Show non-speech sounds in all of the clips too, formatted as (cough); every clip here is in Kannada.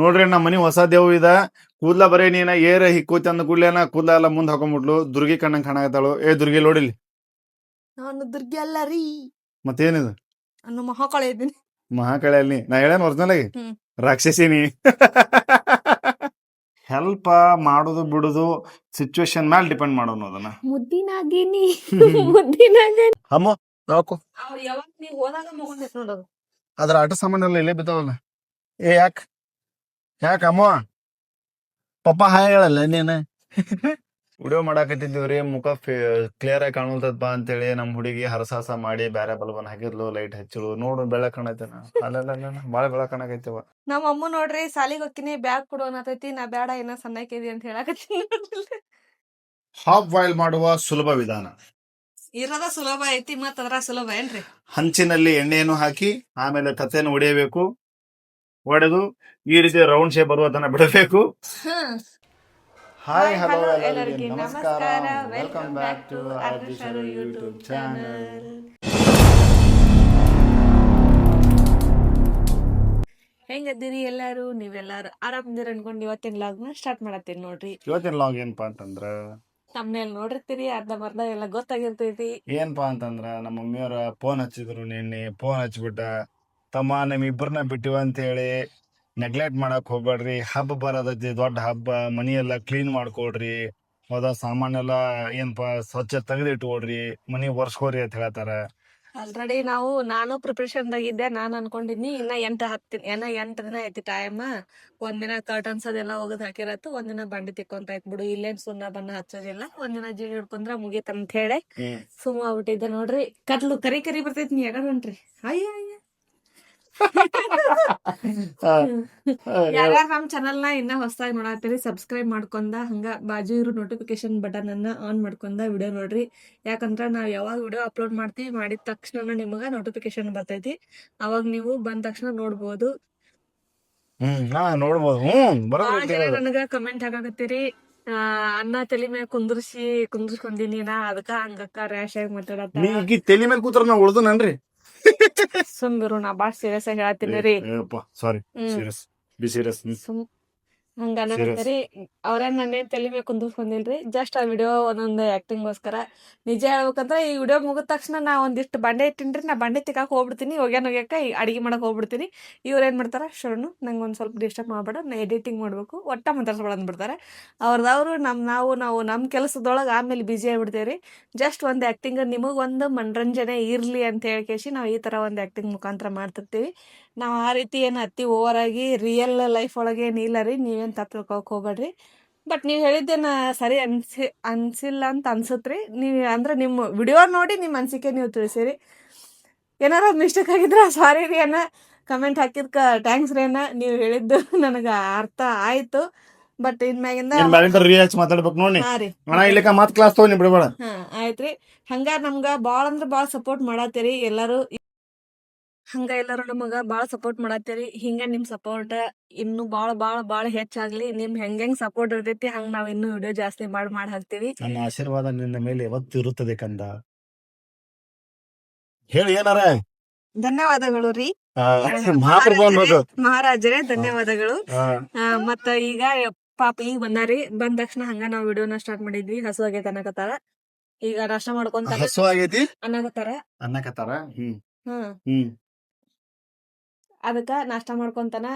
ನೋಡ್ರಿ ನಮ್ಮ ಮನಿ ಹೊಸ ದೇವು ಇದ. ಕೂದ್ಲ ಬರೀ ನೀನ ಏರ ಹಿಕ್ಕೋತಿ ಅಂದ ಕೂಡ್ಲೇನ ಕೂದ್ಲ ಎಲ್ಲ ಮುಂದ್ ಹಾಕೊಂಡ್ಬಿಟ್ಲು ದುರ್ಗಿ ಕಣ್ಣಂಗ್ ಕಾಣಕತ್ತಾಳು. ಏ ದುರ್ಗಿ ನೋಡಿಲಿ ನಾನು ದುರ್ಗಿ ಅಲ್ಲ ರೀ. ಮತ್ತೇನಿದು? ನಾನು ಮಹಾಕಳೆ ಇದ್ದೀನಿ. ಮಹಾಕಳೆಯಲ್ಲಿ ನಾ ಹೇಳ ಒರಿಜಿನಲ್ ಆಗಿ? ಹ್ಮ್. ರಾಕ್ಷಸಿನಿ ಹೆಲ್ಪ್ ಮಾಡೋದು ಬಿಡುದು ಸಿಚುವೇಶನ್ ಮೇಲೆ ಡಿಪೆಂಡ್ ಮಾಡೋನು ಅದನ್ನ. ಮುದ್ದಿನಾಗಿನಿ ಮುದ್ದಿನಾಗಿನಿ ಅಮ್ಮ ನಾಕು ಅವ್ರು ಯಾವಾಗ ನೀ ಹೋದಾಗ ಮಗೊಂಡೈತ್ ನೋಡೋದು ಅದ್ರ ಆಟ ಸಾಮಾನೆಲ್ಲ ಇಲ್ಲೇ ಬಿದ್ದಾವಲ್ಲ. ಏ ಯಾಕ? ಯಾಕ ಅಮ್ಮ ಪಪ್ಪ ಹಾಯ್ ಹೇಳಲ್ಲ ನೀನ? ವಿಡಿಯೋ ಮಾಡಾಕತ್ತಿದ್ದೀವ್ರಿ ಮುಖ ಕ್ಲಿಯರ್ ಆಗಿ ಕಾಣುತ್ತಪ್ಪ ಅಂತೇಳಿ ನಮ್ಮ ಹುಡುಗಿ ಹರಸಾಸ ಮಾಡಿ ಬ್ಯಾರೆ ಬಲ್ಬನ್ ಹಾಕಿದ್ಲು ಲೈಟ್ ಹಚ್ಚಲು ನೋಡು ಬೆಳಕ್ ಕಾಣೈತೆನ ಅಲ್ಲ ಬಾಳ ಬೆಳಕ್ ಕಾಣಕೈತಿವ ನಮ್ಮ ಅಮ್ಮ ನೋಡ್ರಿ ಸಾಲಿಗೆ ಹೋಗ್ತೀನಿ ಬ್ಯಾಗ್ ಕೊಡು ಅನ್ನತೈತಿ ನಾ ಬೇಡ ಏನ ಸಣ್ಣಕ್ಕಿದಿ ಅಂತ ಹೇಳಕತ್ತೀನಿ ಹಾಫ್ ಬಾಯ್ಲ್ ಮಾಡುವ ಸುಲಭ ವಿಧಾನ. ಇರೋದ ಸುಲಭ ಐತಿ ಮತ್ತ ಅದ್ರ ಸುಲಭ ಏನ್ರಿ? ಹಂಚಿನಲ್ಲಿ ಎಣ್ಣೆಯನ್ನು ಹಾಕಿ ಆಮೇಲೆ ತತ್ತೆಯನ್ನು ಹೊಡೆಯಬೇಕು ಹೊಡೆದು ಈ ರೀತಿ ರೌಂಡ್ ಶೇಪ್ ಬರುವ ತನಕ ಬಿಡಬೇಕು ಹಾಯ್ ಹಲೋ hello ಎಲ್ಲರಿಗೆ. ನಮಸ್ಕಾರ. Welcome back to YouTube channel ಹೆಂಗದಿರಿ ಎಲ್ಲಾರು? ನೀವೆಲ್ಲಾರು ಆರಾಮದಿರ ಅನ್ಕೊಂಡು ಇವತ್ತಿನ ಲಾಗ್ನ ಸ್ಟಾರ್ಟ್ ಮಾಡತ್ತೀನಿ ನೋಡ್ರಿ. ಇವತ್ತಿನ ಲಾಗ್ ಏನಪ್ಪಾ ಅಂತಂದ್ರ? ತಮ್ಮನೇಲಿ ನೋಡಿರ್ತೀರಿ ಅರ್ಧ ಮರ್ಧ ಎಲ್ಲ ಗೊತ್ತಾಗಿರ್ತೈತಿ. ಏನಪ್ಪಾ ಅಂತಂದ್ರ ನಮ್ಮ ಮಮ್ಮಿಯವ್ರ ಫೋನ್ ಹಚ್ಚಿದ್ರು ನಿನ್ನೆ ಫೋನ್ ಹಚ್ಬಿಟ್ಟ. ತಮ್ಮ ನಮ್ ಇಬ್ಬರನ್ನ ಬಿಟ್ಟಿವ ಅಂತ ಹೇಳಿ ನೆಗ್ಲೆಕ್ಟ್ ಮಾಡಕ್ ಹೋಗ್ಬೇಡ್ರಿ. ಹಬ್ಬ ಬರೋದೈತಿ ದೊಡ್ಡ ಹಬ್ಬ ಮನಿ ಎಲ್ಲ ಕ್ಲೀನ್ ಮಾಡ್ಕೊಡ್ರಿ. ಹೋದ ಸಾಮಾನೆಲ್ಲ ಏನಪ್ಪಾ ಸ್ವಚ್ಛ ತೆಗೆದಿಟ್ಕೊಡ್ರಿ. ಮನಿ ಒರ್ಸ್ಕೋರಿ ಅಂತ ಹೇಳ್ತಾರ. ಆಲ್ರೆಡಿ ನಾವು ನಾನು ಪ್ರಿಪ್ರೇಷನ್ದಾಗ ಇದ್ದೆ ನಾನ್ ಅನ್ಕೊಂಡಿದ್ನಿ ಇನ್ನ ಎಂಟು ಹತ್ತಿನ ಏನ ಎಂಟ್ ದಿನ ಐತಿ ಟೈಮ್ ಒಂದಿನ ಕರ್ಟನ್ಸ್ ಅದೆಲ್ಲ ಒಗದ್ ಹಾಕಿರತ್ತು ಒಂದಿನ ಬಂಡಿ ತಿಕ್ಕೊಂತ ಆಯ್ತು ಬಿಡು. ಇಲ್ಲೇನ್ ಸುಣ್ಣ ಬಣ್ಣ ಹಚ್ಚೋದಿಲ್ಲ. ಒಂದಿನ ಜೀವ ಹಿಡ್ಕೊಂಡ್ರ ಮುಗೀತ್ ಅಂತ ಹೇಳಿ ಸುಮ್ಮ ಆಗ್ಬಿಟ್ಟಿದ್ದೆ ನೋಡ್ರಿ. ಕತ್ಲು ಕರಿ ಕರಿ ಬರ್ತೈತಿ ನೀ ಅಯ್ಯ ಅಯ್ಯ ಯಾರ್ಯಾರು ನಮ್ ಚಾನಲ್ನ ಇನ್ನ ಹೊಸದಾಗಿ ನೋಡತ್ತೀರಿ ಸಬ್ಸ್ಕ್ರೈಬ್ ಮಾಡ್ಕೊಂಡ ಹಂಗ ಬಾಜು ಇರೋ ನೋಟಿಫಿಕೇಶನ್ ಬಟನ್ ಅನ್ನ ಆನ್ ಮಾಡ್ಕೊಂಡ ವಿಡಿಯೋ ನೋಡ್ರಿ. ಯಾಕಂದ್ರ ನಾವ್ ಯಾವಾಗ ವಿಡಿಯೋ ಅಪ್ಲೋಡ್ ಮಾಡ್ತೀವಿ ಮಾಡಿದ ತಕ್ಷಣ ನಿಮಗ ನೋಟಿಫಿಕೇಶನ್ ಬರ್ತೈತಿ. ಅವಾಗ ನೀವು ಬಂದ ತಕ್ಷಣ ನೋಡ್ಬೋದು. ನನಗ ಕಮೆಂಟ್ ಹಾಕಾಕತ್ತೀರಿ. ಅನ್ನ ತಲೆ ಮೇಲೆ ಕುಂದ್ರಿಸಿ ಕುಂದ್ರಿಸ್ಕೊಂಡಿನಿ ನಾ ಅದಕ್ಕ ಹಂಗಕ್ಕ ರ್ಯಾಶ್ ಆಗಿ ಮಾತಾಡತ್ತ ತಲೆ ಮೇಲೆ ಕೂತ್ರ ನಾ ಉಳ್ದನನ್ರಿ. ಸುಮ್ಮಿರು ನಾ ಬಾಳ ಸೀರಿಯಸ್ ಆಗಿ ಹೇಳ್ತೀನಿ ರೀ ಸಾರಿ ಸೀರಿಯಸ್ ಬಿ ಸೀರಿಯಸ್ ಹಂಗ ಅನ್ನಕತ್ತೀರಿ ಅವ್ರೇನ್ ನನ್ನೇನ್ ತಲೆ ಮೇಲೆ ಜಸ್ಟ್ ಆ ವಿಡಿಯೋ ಒಂದೊಂದು ಆಕ್ಟಿಂಗ್ ಗೋಸ್ಕರ. ನಿಜ ಹೇಳ್ಬೇಕಂದ್ರ ಈ ವಿಡಿಯೋ ಮುಗಿದ ತಕ್ಷಣ ನಾ ಒಂದಿಷ್ಟು ಬಂಡೆ ಇಟ್ಟಿನ್ರಿ ನಾ ಬಂಡೆ ತಿಕ್ಕಾಕ್ ಹೋಗ್ಬಿಡ್ತೀನಿ ಒಗ್ಯಾನ ಒಗ್ಯಾಕ ಈ ಅಡಿಗೆ ಮಾಡಕ್ ಹೋಗ್ಬಿಡ್ತೀನಿ. ಇವ್ರ ಏನ್ ಮಾಡ್ತಾರ ಶರಣು ನಂಗೆ ಒಂದ್ ಸ್ವಲ್ಪ ಡಿಸ್ಟರ್ಬ್ ಮಾಡ್ಬೇಡ ನಾ ಎಡಿಟಿಂಗ್ ಮಾಡ್ಬೇಕು ಒಟ್ಟ ಮಾತಾಡ್ಸ್ಬೇಡ ಅಂದ್ಬಿಡ್ತಾರೆ. ಅವ್ರದವ್ರು ನಮ್ ನಾವು ನಾವು ನಮ್ ಕೆಲಸದೊಳಗೆ ಆಮೇಲೆ ಬಿಜಿ ಆಗ್ಬಿಡ್ತೇವ್ರಿ. ಜಸ್ಟ್ ಒಂದ್ ಆಕ್ಟಿಂಗ್ ನಿಮಗ್ ಒಂದು ಮನರಂಜನೆ ಇರ್ಲಿ ಅಂತ ಹೇಳ್ಕೇಶಿ ನಾವು ಈ ತರ ಒಂದ್ ಆಕ್ಟಿಂಗ್ ಮುಖಾಂತರ ಮಾಡ್ತಿರ್ತೀವಿ. ನಾವ್ ಆ ರೀತಿ ಏನು ಅತಿ ಓವರ್ ಆಗಿ ರಿಯಲ್ ಲೈಫ್ ಒಳಗೆ ಏನಿಲ್ಲ ರೀ ನೀವೇನು ತಪ್ಪು ತಿಳ್ಕೊಕ್ ಹೋಗ್ಬೇಡ್ರಿ. ಬಟ್ ನೀವು ಹೇಳಿದ್ದೇನ ಸರಿ ಅನ್ಸಿ ಅನ್ಸಿಲ್ಲ ಅಂತ ಅನ್ಸತ್ರಿ. ನೀವು ಅಂದ್ರೆ ನಿಮ್ಮ ವಿಡಿಯೋ ನೋಡಿ ನಿಮ್ಮ ಅನಿಸಿಕೆ ನೀವು ತಿಳಿಸಿರಿ. ಏನಾರ ಮಿಸ್ಟೇಕ್ ಆಗಿದ್ರೆ ಸಾರಿ ರೀ ಅನ್ನ ಕಮೆಂಟ್ ಹಾಕಿದ್ಕ ಥ್ಯಾಂಕ್ಸ್ ರೀ ಅನ್ನ. ನೀವು ಹೇಳಿದ್ದು ನನಗೆ ಅರ್ಥ ಆಯಿತು. ಬಟ್ ಇನ್ಮ್ಯಾಗಿಂದ ಮಾತಾಡ್ಬೇಕು ನೋಡಿ. ಇಲ್ಲಿಕ ಮತ್ ಕ್ಲಾಸ್ ತಗೊಂಡಿ ಬಿಡಬೇಡ. ಹಾ ಆಯ್ತ್ರಿ. ಹಂಗ ನಮ್ಗ ಬಾಳ ಅಂದ್ರ ಬಾಳ ಸಪೋರ್ಟ್ ಮಾಡತ್ತೀರಿ ಎಲ್ಲಾರು. ಹಂಗ ಎಲ್ಲಾರು ನಮಗ ಬಾಳ ಸಪೋರ್ಟ್ ಮಾಡತ್ತೀರಿ ಹಿಂಗ ನಿಮ್ ಸಪೋರ್ಟ್ ಇನ್ನು ಬಾಳ ಬಾಳ ಬಾಳ ಹೆಚ್ಚಾಗ್ಲಿ. ನಿಮ್ ಹೆಂಗ್ ಹೆಂಗ್ ಸಪೋರ್ಟ್ ಇರ್ತೈತಿ ಹಂಗ ನಾವ್ ಇನ್ನು ವಿಡಿಯೋ ಜಾಸ್ತಿ ಮಾಡಿ ಮಾಡಿ ಹಾಕ್ತಿವಿ. ನನ್ನ ಆಶೀರ್ವಾದ ನಿನ್ನ ಮೇಲೆ ಯಾವತ್ತು ಇರುತ್ತದೆ ಕಂದ. ಹೇಳಿ ಏನಾರ? ಧನ್ಯವಾದಗಳು ರೀ. ಮಹಾರಾಜರೇ ಧನ್ಯವಾದಗಳು. ಮತ್ತ ಈಗ ಪಾಪ ಈಗ ಬಂದಾರಿ. ಬಂದ ತಕ್ಷಣ ಹಂಗ ನಾವ್ ವಿಡಿಯೋನ ಸ್ಟಾರ್ಟ್ ಮಾಡಿದ್ವಿ. ಹಸು ಆಗೈತೆ ಅನ್ನಕತ್ತಾರ. ಈಗ ನಾಷ್ಟ ಮಾಡ್ಕೊಂತ ಹಸು ಆಗೈತಿ? ಅನ್ನಕತ್ತಾರ. ಅನ್ನಕತ್ತಾರ? ಹ್ಮ್. ಹ್ಮ್. ಅದಕ್ಕ ನಾಷ್ಟ ಮಾಡ್ಕೊಂತಾನ.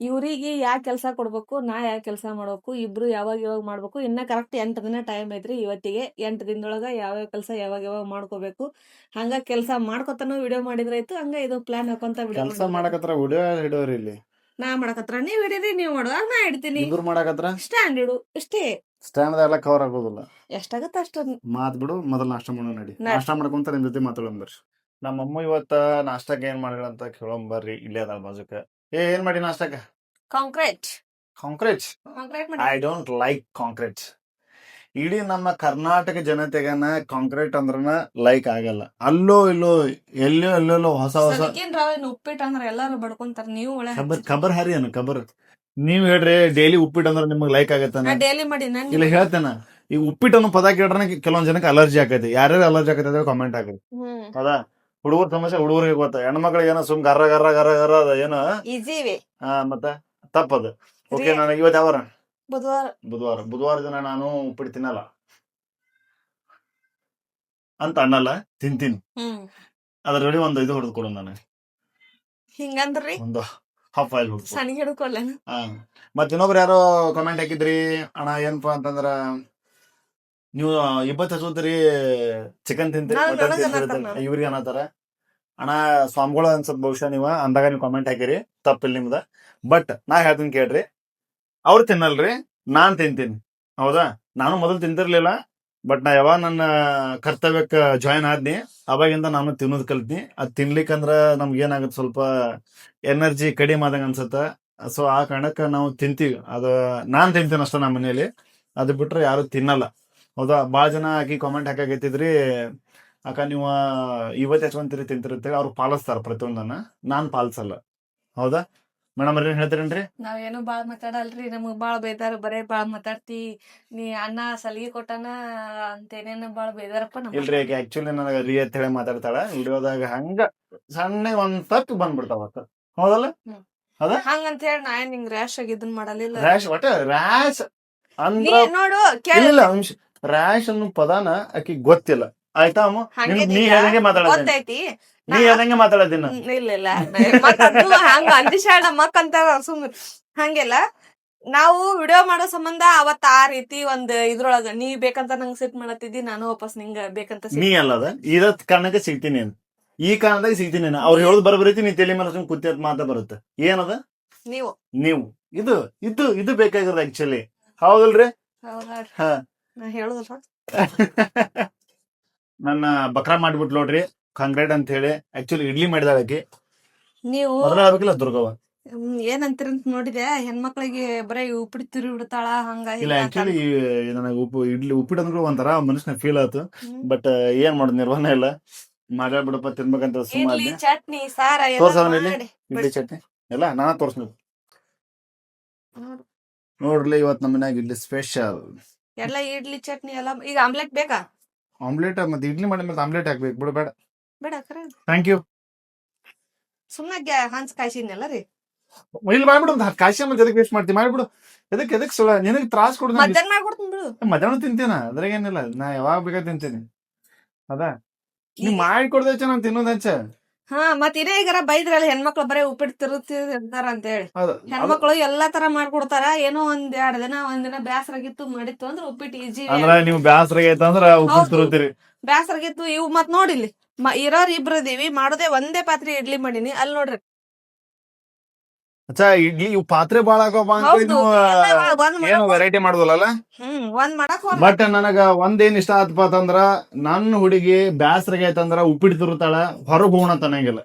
ಇವರಿಗೆ ಯಾವ ಕೆಲಸ ಕೊಡ್ಬೇಕು ನಾ ಯಾವ ಕೆಲಸ ಮಾಡ್ಬೇಕು ಇಬ್ರು ಯಾವಾಗ ಯಾವಾಗ ಮಾಡ್ಬೇಕು ಇನ್ನ ಕರೆಕ್ಟ್ ಎಂಟು ದಿನ ಟೈಮ್ ಐತ್ರಿ ಇವತ್ತಿಗೆ. ಎಂಟ್ ಯಾವ ಯಾವ್ಯಾವ ಕೆಲಸ ಯಾವಾಗ ಯಾವಾಗ ಮಾಡ್ಕೋಬೇಕು. ಹಂಗ ಕೆಲಸ ಮಾಡ್ಕೊತಾನು ವಿಡಿಯೋ ಮಾಡಿದ್ರಾಯ್ತು ಹಂಗ ಇದು ಪ್ಲಾನ್ ಹಾಕೊಂತ ವಿಡಿಯೋ ಕೆಲಸ ಮಾಡಕತ್ರ ವಿಡಿಯೋ ಹಿಡೋರಿ ಇಲ್ಲಿ? ನಾ ಮಾಡಕತ್ರ ನೀವ್ ಹಿಡೀರಿ ನೀವ್ ಮಾಡುವಾಗ ನಾ ಇಡ್ತೀನಿ ಇಬ್ರು ಮಾಡಕತ್ರ? ಸ್ಟ್ಯಾಂಡ್ ಇಡು ಇಷ್ಟೇ. ಸ್ಟ್ಯಾಂಡ್ ಎಲ್ಲ ಕವರ್ ಆಗೋದಿಲ್ಲ. ಎಷ್ಟಾಗತ್ತ ಅಷ್ಟ ಮಾತ್ ಬಿಡು ಮೊದಲು ನಾಷ್ಟ ಮಾಡೋಣ ನಡಿ. ನಡಿ. ನಾಷ್ಟ ಮಾಡ್ಕೊಂತ ನಿಮ್ ಜೊತೆ ಮಾತಾಡೋಣ ಬರ್ರಿ. ನಮ್ಮ ಅಮ್ಮ ಇವತ್ತ ನಾಷ್ಟಕ್ಕೆ ಏನ್ ಮಾಡ್ಯಾಳ ಅಂತ ಕೇಳೋಣ ಬರ್ರಿ ಇಲ್ಲೇ ಅದ ಬಾಜುಕ. ಏ ಏನ್ ಮಾಡಿ ನಾಷ್ಟಾಕ concrete concrete concrete I don't like concrete ಇಡೀ ನಮ್ಮ ಕರ್ನಾಟಕ ಜನತೆಗನ ಕಾಂಕ್ರೀಟ್ ಅಂದ್ರನ ಲೈಕ್ ಆಗಲ್ಲ. ಅಲ್ಲೋ ಇಲ್ಲೋ ಎಲ್ಲೋ ಎಲ್ಲೋ ಹೊಸ ಹೊಸ ಉಪ್ಪಿಟ್ಟು ಅಂದ್ರೆ ಎಲ್ಲಾರು ಬಡ್ಕೊಂತಾರ ನೀವು ಒಳ್ಳೆ ಖಬರ್ ಖಬರ್ ಹರಿ ಅನ್ನ ಖಬರ್ ನೀವ್ ಹೇಳ್ರಿ ಡೈಲಿ ಉಪ್ಪಿಟ್ಟು ಅಂದ್ರೆ ನಿಮ್ಗೆ ಲೈಕ್ ಆಗತ್ತಾನ? ಡೈಲಿ ಮಾಡಿ ನನ್ ಇಲ್ಲ ಹೇಳ್ತೇನ. ಈಗ ಉಪ್ಪಿಟ್ಟು ಅನ್ನೋ ಪದ ಕೇಳ್ರೆ ಕೆಲವೊಂದ್ ಜನಕ್ಕೆ ಅಲರ್ಜಿ ಆಕೈತಿ. ಯಾರ್ಯಾರು ಅಲರ್ಜಿ ಆಗತ್ತೆ ಕಾಮೆಂಟ್ ಆಗತ್ತೆ ಹೌದಾ? ಹುಡುಗರ ಸಮಸ್ಯೆ ಹುಡುಗರಿಗೆ ಗೊತ್ತ? ಹೆಣ್ಮಕ್ಳಿಗೆ ಏನೋ ಸುಮ್ ಗರ್ರ ಗರ ಗರ ಗರ ಅದ ಏನೋ? ಮತ್ತೆ ಆ, ಮತ್ತ? ತಪ್ಪದ. ಓಕೆ ನಾನು ನನಗೆ ಇವತ್ತು ಯಾವ ಬುಧವಾರ. ಬುಧವಾರ. ಬುಧವಾರ ದಿನ ನಾನು ಉಪ್ಪಿಟ್ಟು ತಿನ್ನಲ್ಲ. ಅಂತ ಅಣ್ಣಲ್ಲ ತಿಂತೀನಿ ಜೊತೆ ಒಂದು ಇದು ಹೊಡೆದು ಕೊಡು ನಾನು. ಹಿಂಗಂದ್ರಿ? ಒಂದು ಹಾಫ್ ಆಯಿಲ್ ಹೊಡೆದು ಸಣ್ಣ ಹಾ ಮತ್ತೆ ಇನ್ನೊಬ್ರು ಯಾರೋ ಕಮೆಂಟ್ ಹಾಕಿದ್ರಿ? ಅಣ್ಣ ಏನಪ್ಪಾ ಅಂತಂದ್ರ ನೀವು ಇಪ್ಪತ್ತು ಹಚ್ಚೋದ್ರಿ ಚಿಕನ್ ತಿಂತೀರಿ ನಾನ್ ಮಟನ್ ನನಗ್ ತಿಂತೀರಿ ಅನ್ನತ್ತಾರ ನಾನು. ಇವ್ರಿಗೆ ಅನ್ನತಾರ. ಅಣ್ಣ ಸ್ವಾಮಿಗಳು ಅನ್ಸತ್ ಬಹುಶಃ ನೀವು ಅಂದಾಗ ನೀವು ಕಾಮೆಂಟ್ ಹಾಕಿರಿ. ತಪ್ಪಿಲ್ಲ ನಿಮ್ದ. ಬಟ್ ನಾ ಹೇಳ್ತೀನಿ ಕೇಳ್ರಿ. ಅವ್ರು ತಿನ್ನಲ್ರಿ ನಾನ್ ತಿಂತೀನಿ. ಹೌದಾ? ನಾನು ಮೊದಲು ತಿಂತಿರ್ಲಿಲ್ಲ ಬಟ್ ನಾ ಯಾವಾಗ ನನ್ನ ಕರ್ತವ್ಯಕ್ಕೆ ಜಾಯಿನ್ ಆದ್ನಿ ಅವಾಗಿಂದ ನಾನು ತಿನ್ನೋದು ಕಲ್ತ್ನಿ. ಅದ್ ತಿನ್ಲಿಕ್ಕಂದ್ರ ನಮ್ಗೆ ಏನಾಗುತ್ತೆ ಸ್ವಲ್ಪ ಎನರ್ಜಿ ಕಡಿಮೆ ಆದಂಗ ಅನ್ಸತ್ತ. ಸೊ ಆ ಕಾರಣಕ್ಕೆ ನಾವು ತಿಂತೀವಿ. ಅದು ನಾನ್ ತಿಂತೀನಿ ಅಷ್ಟ ನಮ್ಮ ಮನೇಲಿ ಅದು ಬಿಟ್ರೆ ಯಾರು ತಿನ್ನಲ್ಲ. ಹೌದಾ? ಭಾಳ ಜನ ಆಕಿ ಕಾಮೆಂಟ್ ಹಾಕಾಗೈತಿದ್ರಿ ಅಕ್ಕ ನೀವು ಇವತ್ತು ಹಚ್ಕೊಂತೀರಿ ತಿಂತೀರಿ ಅಂತೇಳಿ ಅವ್ರು ಪಾಲಿಸ್ತಾರ ಪ್ರತಿಯೊಂದನ್ನ. ನಾನ್ ಪಾಲಿಸಲ್ಲ. ಹೌದಾ? ಮೇಡಮ್ ಏನ್ ಹೇಳ್ತೀರೇನ್ರಿ? ನಾವೇನು ಬಾಳ್ ಮಾತಾಡಲ್ರಿ. ನಮಗ್ ಬಾಳ್ ಬೇದಾರ ಬರೇ ಬಾಳ್ ಮಾತಾಡ್ತಿ. ನೀ ಅಣ್ಣ ಸಲಿಗೆ ಕೊಟ್ಟಾನ ಅಂತೇನೇನ ಬಾಳ್ ಬೇದಾರಪ್ಪ ನಮ್ಗ್. ಇಲ್ರಿ ಆಕೆ ಆಕ್ಚುಲಿ ನನಗ ರೀ ಅಂತ ಹೇಳಿ ಮಾತಾಡ್ತಾಳ. ವಿಡಿಯೋದಾಗ ಹಂಗ ಸಣ್ಣ ಒಂದ್ ತಪ್ಪು ಬಂದ್ಬಿಡ್ತಾವ ಹೌದಲ್ಲ? ಹಂಗಂತ ಹೇಳಿ ನಾ ಏನ್ ಹಿಂಗ್ ರ್ಯಾಶ್ ಆಗಿ ಇದನ್ ಮಾಡಲಿಲ್ಲ. ರ್ಯಾಶ್ ಒಟ್ಟ ರ್ಯಾಶ್ ನೀ ಅಂದ್ರ ನೋಡು ಕೇಳಿಲ್ಲ ಕೇಳ ಇಲ್ಲ ಅಂಶ ರ್ಯಾಶ್ ಅನ್ನೋ ಪದಾನ ಆಕಿ ಗೊತ್ತಿಲ್ಲ. ಆಯ್ತಾ ಅಮ್ಮ? ಹಂಗೆ ನಿನಗ್ ನೀ ಹೇಳ್ದಂಗೆ ಗೊತ್ತೈತಿ. ನೀ ಹೇಳ್ದಂಗೆ ಮಾತಾಡತೀನಿ ಹ್ಮ್, ಇಲ್ಲ ಇಲ್ಲ. ಹಂಗ ಮಕ್ ಅಂತ ಸುಮ್ನೆ ಹಂಗೆಲ್ಲ. ನಾವು ವಿಡಿಯೋ ಮಾಡೋ ಸಂಬಂಧ ಅವತ್ತ ಆ ರೀತಿ ಒಂದ್ ಇದ್ರೊಳಗ ನೀ ಬೇಕಂತ ನಂಗ್ ಸಿಟ್ ಮಾಡತ್ತಿದ್ದಿ ನಾನು ವಾಪಸ್ ನಿಂಗ ಬೇಕಂತ ನೀ ಅಲ್ಲದ? ಇದ ಕಾರಣಕ್ಕೆ ಸಿಗ್ತೀನಿ ಈ ಕಾರಣದಾಗ ಸಿಗ್ತೀನಿ ನಾನು. ಅವ್ರು ಹೇಳೋದು ಬರಬರೈತಿ ನೀ ತಲೆ ಮೇಲೆ ಸುಮ್ ಕುತ್ತಿ ಮಾತಾ ಬರುತ್ತೆ. ಏನದ? ನೀವು. ನೀವು. ಇದು ಇದು ಇದು ಬೇಕಾಗಿರೋದು ಆಕ್ಚುಲಿ ಹೌದಲ್ರಿ? ಹೌದಾ ಹಾ. ನಾ ಹೇಳುದಲ್ಲ (laughs) ನನ್ನ ಬಕ್ರಾ ಮಾಡ್ಬಿಟ್ ನೋಡ್ರಿ ಕಾಂಕ್ರೀಟ್ ಅಂತ ಹೇಳಿ ಆಕ್ಚುಲಿ ಇಡ್ಲಿ ಮಾಡಿದ ಆಕಿ. ನೀವು ಮೊದಲ ಹೇಳ್ಬೇಕಿಲ್ಲ ದುರ್ಗವ್ವ. ಹ್ಮ್, ಏನಂತೀರಂತ ನೋಡಿದೆ. ಹೆಣ್ಮಕ್ಳಿಗೆ ಬರೀ ಉಪ್ಪಿಟ್ಟು ತಿರು ಬಿಡ್ತಾಳ ಹಂಗ ಇಲ್ಲ ಹಿಂಗ ಅಂತ. ಆಕ್ಚುಲಿ ನನಗೆ ಉಪ್ಪು ಇಡ್ಲಿ ಉಪ್ಪಿಟ್ಟು ಅಂದ್ರೆ ಒಂಥರ ಮನುಷ್ಯನ ಫೀಲ್ ಆಯ್ತು ಹ್ಮ್. ಬಟ್ ಏನ್ ಮಾಡೋದು ನಿರ್ವಹಣೆ ಇಲ್ಲ. ಮಾಡ್ಯಾಳ ಬಿಡಪ್ಪ ತಿನ್ಬೇಕಂತ ಇಡ್ಲಿ ಸುಮ್ಮನೆ ಚಟ್ನಿ ಸಾರ ಎಲ್ಲ ತೋರ್ಸವ್ನ ಇಲ್ಲಿ? ಮಾಡಿ. ಇಡ್ಲಿ ಚಟ್ನಿ. ಎಲ್ಲ ನಾನ ತೋರ್ಸ್ಬೇಕು ನೋಡು. ನೋಡ್ರಿ ಇವತ್ ನಮ್ಮ ಮನ್ಯಾಗ ಇಡ್ಲಿ ಸ್ಪೆಷಲ್ ಎಲ್ಲ ಇಡ್ಲಿ ಚಟ್ನಿ ಎಲ್ಲ ಈಗ ಆಮ್ಲೆಟ್ ಬೇಕಾ? ಆಮ್ಲೆಟ್ ಮತ್ತೆ ಇಡ್ಲಿ ಮಾಡಿದ ಮತ್ತೆ ಆಮ್ಲೆಟ್ ಹಾಕ್ಬೇಕು ಬಿಡು ಬೇಡ. ಬೇಡ ಕರೆ ಥ್ಯಾಂಕ್ ಯು ಸುಮ್ಮನೆ ಗ್ಯಾ ಹಂಚ್ ಕಾಯ್ಸಿದ್ನಲ್ಲ ರೀ? ಇಲ್ಲಿ ಮಾಡ್ಬಿಡು ಒಂದು ಕಾಶಿ ಮತ್ತೆ ಎದಕ್ಕೆ ವೇಸ್ಟ್ ಮಾಡ್ತಿ ಮಾಡ್ಬಿಡು. ಎದಕ್ಕೆ ಎದಕ್ಕೆ ಸುಳ ನಿನಗೆ ತ್ರಾಸ್ ಕೊಡು ನಂಗೆ. ಮಧ್ಯಾಹ್ನ ಮಾಡ್ಕೊಡ್ತೀನಿ ಬಿಡು. ಮಧ್ಯಾಹ್ನ ತಿಂತೀನ? ಅದ್ರಾಗ ಏನಿಲ್ಲ. ನಾ ಯಾವಾಗ ಬೇಕಾ ತಿಂತೀನಿ. ಅದ? ನೀ ಮಾಡಿ ಕೊಡ್ದಚ್ಚ ನಾನು ತಿನ್ನೋದಚ್ಚ ಹಾ ಮತ್ ಇದೇ ಈಗ ಬೈದ್ರಲ್ಲ ಹೆಣ್ಮಕ್ಳು ಬರೀ ಉಪ್ಪಿಟ್ಟು ತಿರುತ್ತಿರ್ತಾರ ಅಂತ ಹೇಳಿ ಅದು- ಹೆಣ್ಮಕ್ಳು ಎಲ್ಲಾ ತರ ಮಾಡ್ಕೊಡ್ತಾರ. ಏನೋ ಒಂದ್ ಎರಡ್ ದಿನ ಒಂದ್ ದಿನ ಬ್ಯಾಸರಾಗಿತ್ತು ಮಾಡಿತ್ತು ಅಂದ್ರೆ ಉಪ್ಪಿಟ್ಟು ಈಜಿ ಅಂದ್ರ ನೀವು ಬ್ಯಾಸರ ಐತ ಅಂದ್ರ ಉಪ್ಪಿಟ್ಟು ತಿರುತ್ತೀರಿ ಬ್ಯಾಸರಾಗಿತ್ತು ಇವ್ ಮತ್ ನೋಡಿಲ್ಲಿ ಇರೋರ್ ಇಬ್ರು ಇದೀವಿ ಮಾಡೋದೇ ಒಂದೇ ಪಾತ್ರೆ ಇಡ್ಲಿ ಮಾಡೀನಿ. ಅಲ್ಲಿ ನೋಡ್ರಿ ಅಚ್ಚಾ ಇಡ್ಲಿ ಇವು ಪಾತ್ರೆ ಬಾಳ ಆಗಪ್ಪ ಅಂತ ಹೌದು ನೀವು ಎಲ್ಲ ಒಂದ್ ಏನು ವೆರೈಟಿ ಮಾಡುದಲ್ಲ ಹ್ಮ್ ಒಂದ್ ಮಾಡಕ್ ಹೋಗ್- ಬಟ್ ನನಗ ಒಂದೇನ್ ಇಷ್ಟ ಆತಪ್ಪ ಅಂತಂದ್ರ ನನ್ನ ಹುಡುಗಿ ಬ್ಯಾಸರಿಗೆ ಆಯ್ತಂದ್ರ ಉಪ್ಪಿಟ್ಟು ತಿರುತ್ತಾಳ ಹೊರಗ್ ಹೋಗೋಣ ಅನ್ನಂಗಿಲ್ಲ.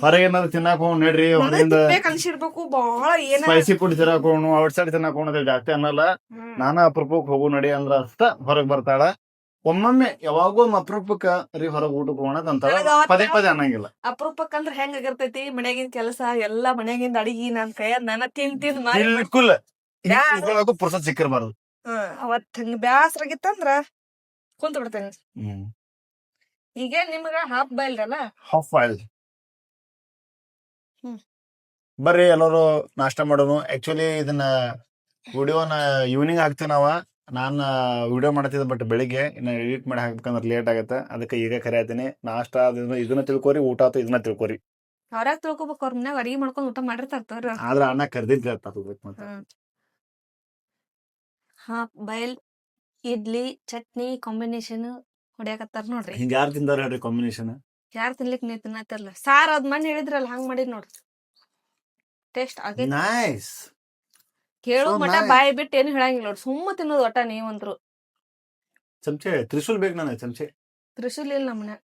ಹೊರಗೆ ಏನಾದ್ರು ತಿನ್ನಾಕ ಹೋಗ್ ನಡ್ರಿ ನನಗ್ ಹೊರಗಿಂದ ತಿನ್ಬೇಕ್ ಅನ್ಸಿರ್ಬೇಕು ಬಾಳ ಏನ ಸ್ಪೈಸಿ ಫುಡ್ ತಿನ್ನಾಕ ಹೋಗೋಣ ಔಟ್ ಸೈಡ್ ತಿನ್ನಾಕ ಹೋಗೋಣ ಅಂತ ಜಾಸ್ತಿ ಅನ್ನಲ್ಲ. ಹ್ಮ್. ನಾನ ಅಪರೂಪಕ್ಕೆ ಹೋಗು ನಡಿ ಅಂದ್ರ ಅಷ್ಟ ಹೊರಗ್ ಬರ್ತಾಳ. ಒಮ್ಮೊಮ್ಮೆ ಯಾವಾಗೋ ಅಪರೂಪಕ್ಕ ರೀ ಹೊರಗ್ ಊಟಕ್ಕೆ ಹೋಗೋಣ ಅಂತ ಪದೇ ಪದೇ ಅನ್ನಂಗಿಲ್ಲ. ಅಪರೂಪಕ್ಕಂದ್ರ ಹೆಂಗಾಗಿರ್ತೈತಿ ಮನ್ಯಾಗಿನ್ ಕೆಲಸ ಎಲ್ಲಾ ಮನ್ಯಾಗಿಂದ ಅಡಿಗೆ ನನ್ ಕೈಯಾಗ ನಾನ ತಿನ್ ಮಾಡಿ ಬಿಲ್ಕುಲ್. ಪುರ್ಸತ್ ಸಿಕ್ಕಿರ್ಬಾರ್ದು. ಅವತ್ ಹಂಗ ಬ್ಯಾಸರಾಗಿತ್ತಂದ್ರ ಕುಂತ ಬಿಡ್ತೇನೆ. ಈಗ ನಿಮ್ಗ ಹಾಪ್ ಬೈಲ್ರಲ್ಲ ಹಾಫ್ ಬಾಯ್ಲ್. ಬರ್ರಿ ಎಲ್ಲರೂ ನಾಷ್ಟ ಮಾಡೋನು. ಆಕ್ಚುಲಿ ಇದನ್ನ ವಿಡಿಯೋನ ಈವ್ನಿಂಗ್ ಹಾಕ್ತೀವಿ ನಾವ. ನಾನ್ ವಿಡಿಯೋ ಮಾಡ್ತಿದ್ದೆ ಬಟ್ ಬೆಳಿಗ್ಗೆ ಇನ್ನ ಎಡಿಟ್ ಮಾಡಿ ಹಾಕ್ಬೇಕಂದ್ರೆ ಲೇಟ್ ಆಗುತ್ತೆ. ಅದಕ್ಕೆ ಈಗ ಕರೆಯತ್ತೀನಿ. ನಾಷ್ಟ ಅದನ್ನ ಇದನ್ನ ತಿಳ್ಕೊರಿ ಊಟ ಆತು ಇದನ್ನ ತಿಳ್ಕೊರಿ. ಅವ್ರಾಗ ತಿಳ್ಕೊಬೇಕು ಅವ್ರ ಮನ್ಯಾಗ ಅಡಿಗೆ ಮಾಡ್ಕೊಂಡು ಊಟ ಮಾಡಿರ್ತಾರ ತೋರ. ಆದ್ರೆ ಅಣ್ಣ ಕರ್ದಿದ್ದ ಹಾ ಮತ್ತೆ. ಬೈಲ್ ಇಡ್ಲಿ ಚಟ್ನಿ ಕಾಂಬಿನೇಷನ್ ಹೊಡಿಯಾಕತ್ತಾರ ನೋಡ್ರಿ. ಹಿಂಗ ಯಾರು ತಿಂದಾರ ಹೇಳ್ರಿ ಕಾಂಬಿನೇಷನ್ ಯಾರು ತಿನ್ಲಿಕ್ ನೀ ತಿನ್ನತ್ತಿರಲ್ಲ ಸಾರ್ ಅದ್ ಮನ್ ಹೇಳಿದ್ರಲ್ಲ ಹಂಗ್ ಮಾಡಿದ್ ನೋಡ್ರಿ. ಟೇಸ್ಟ್ ಆಗಿ ನೈಸ್ ಕೇಳು So ಮಟ. ಬಾಯಿ ಬಿಟ್ಟು ಏನು ಹೇಳಂಗಿಲ್ಲ ನೋಡ್ರಿ ಸುಮ್ಮ ತಿನ್ನೋದು ಒಟ್ಟ ನೀವಂತ್ರು. ಚಮಚೆ ತ್ರಿಶೂಲ್ ಬೇಕು ನಾನು ಚಮಚೆ. ತ್ರಿಶೂಲ್ ಇಲ್ಲ ನಮ್ಮನೆ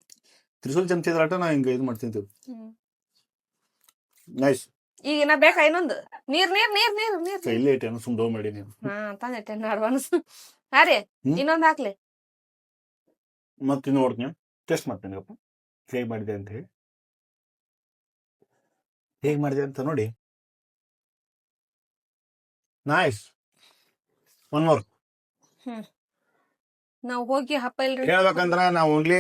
ತ್ರಿಶೂಲ್ ಚಮಚೆ ಇದ್ರಾಟ ನಾ ಹಿಂಗ ಇದು ಮಾಡ್ತೀನಿ ಹ್ಮ್. ನೈಸ್. ಈಗ ಇನ್ನ ಬೇಕಾ ಇನ್ನೊಂದು? ನೀರ್ ನೀರ್ ನೀರ್ ನೀರ್ ನೀರ್ ಇಲ್ಲೇ ಇಟ್ಟೆ ಸುಮ್ ಡೋ ಮಾಡಿ ನೀವು ಹಾ ತಂದೆ ಟೆನ್ ಅಡ್ವಾನ್ಸ್ ಹಾ ರೀ ಹ್ಮ್. ಇನ್ನೊಂದ್ ಹಾಕ್ಲಿ. ಮತ್ತೆ ಇನ್ನು ನೋಡ್ತೀನಿ ಟೆಸ್ಟ್ ಮಾಡ್ತೀನಿ ಅಪ್ಪ ಹೇಗೆ ಮಾಡಿದೆ ಅಂತ ಹೇಳಿ. ಹೇಗೆ ಮಾಡಿದೆ ಅಂತ ನೋಡಿ. ನೈಸ್ ಒನ್ ಮೋರ್ ನಾವು ಹೋಗಿ ಹಪ್ಪ ಇಲ್ರಿ ಹೇಳ್ಬೇಕಂದ್ರ ನಾವು ಓನ್ಲಿ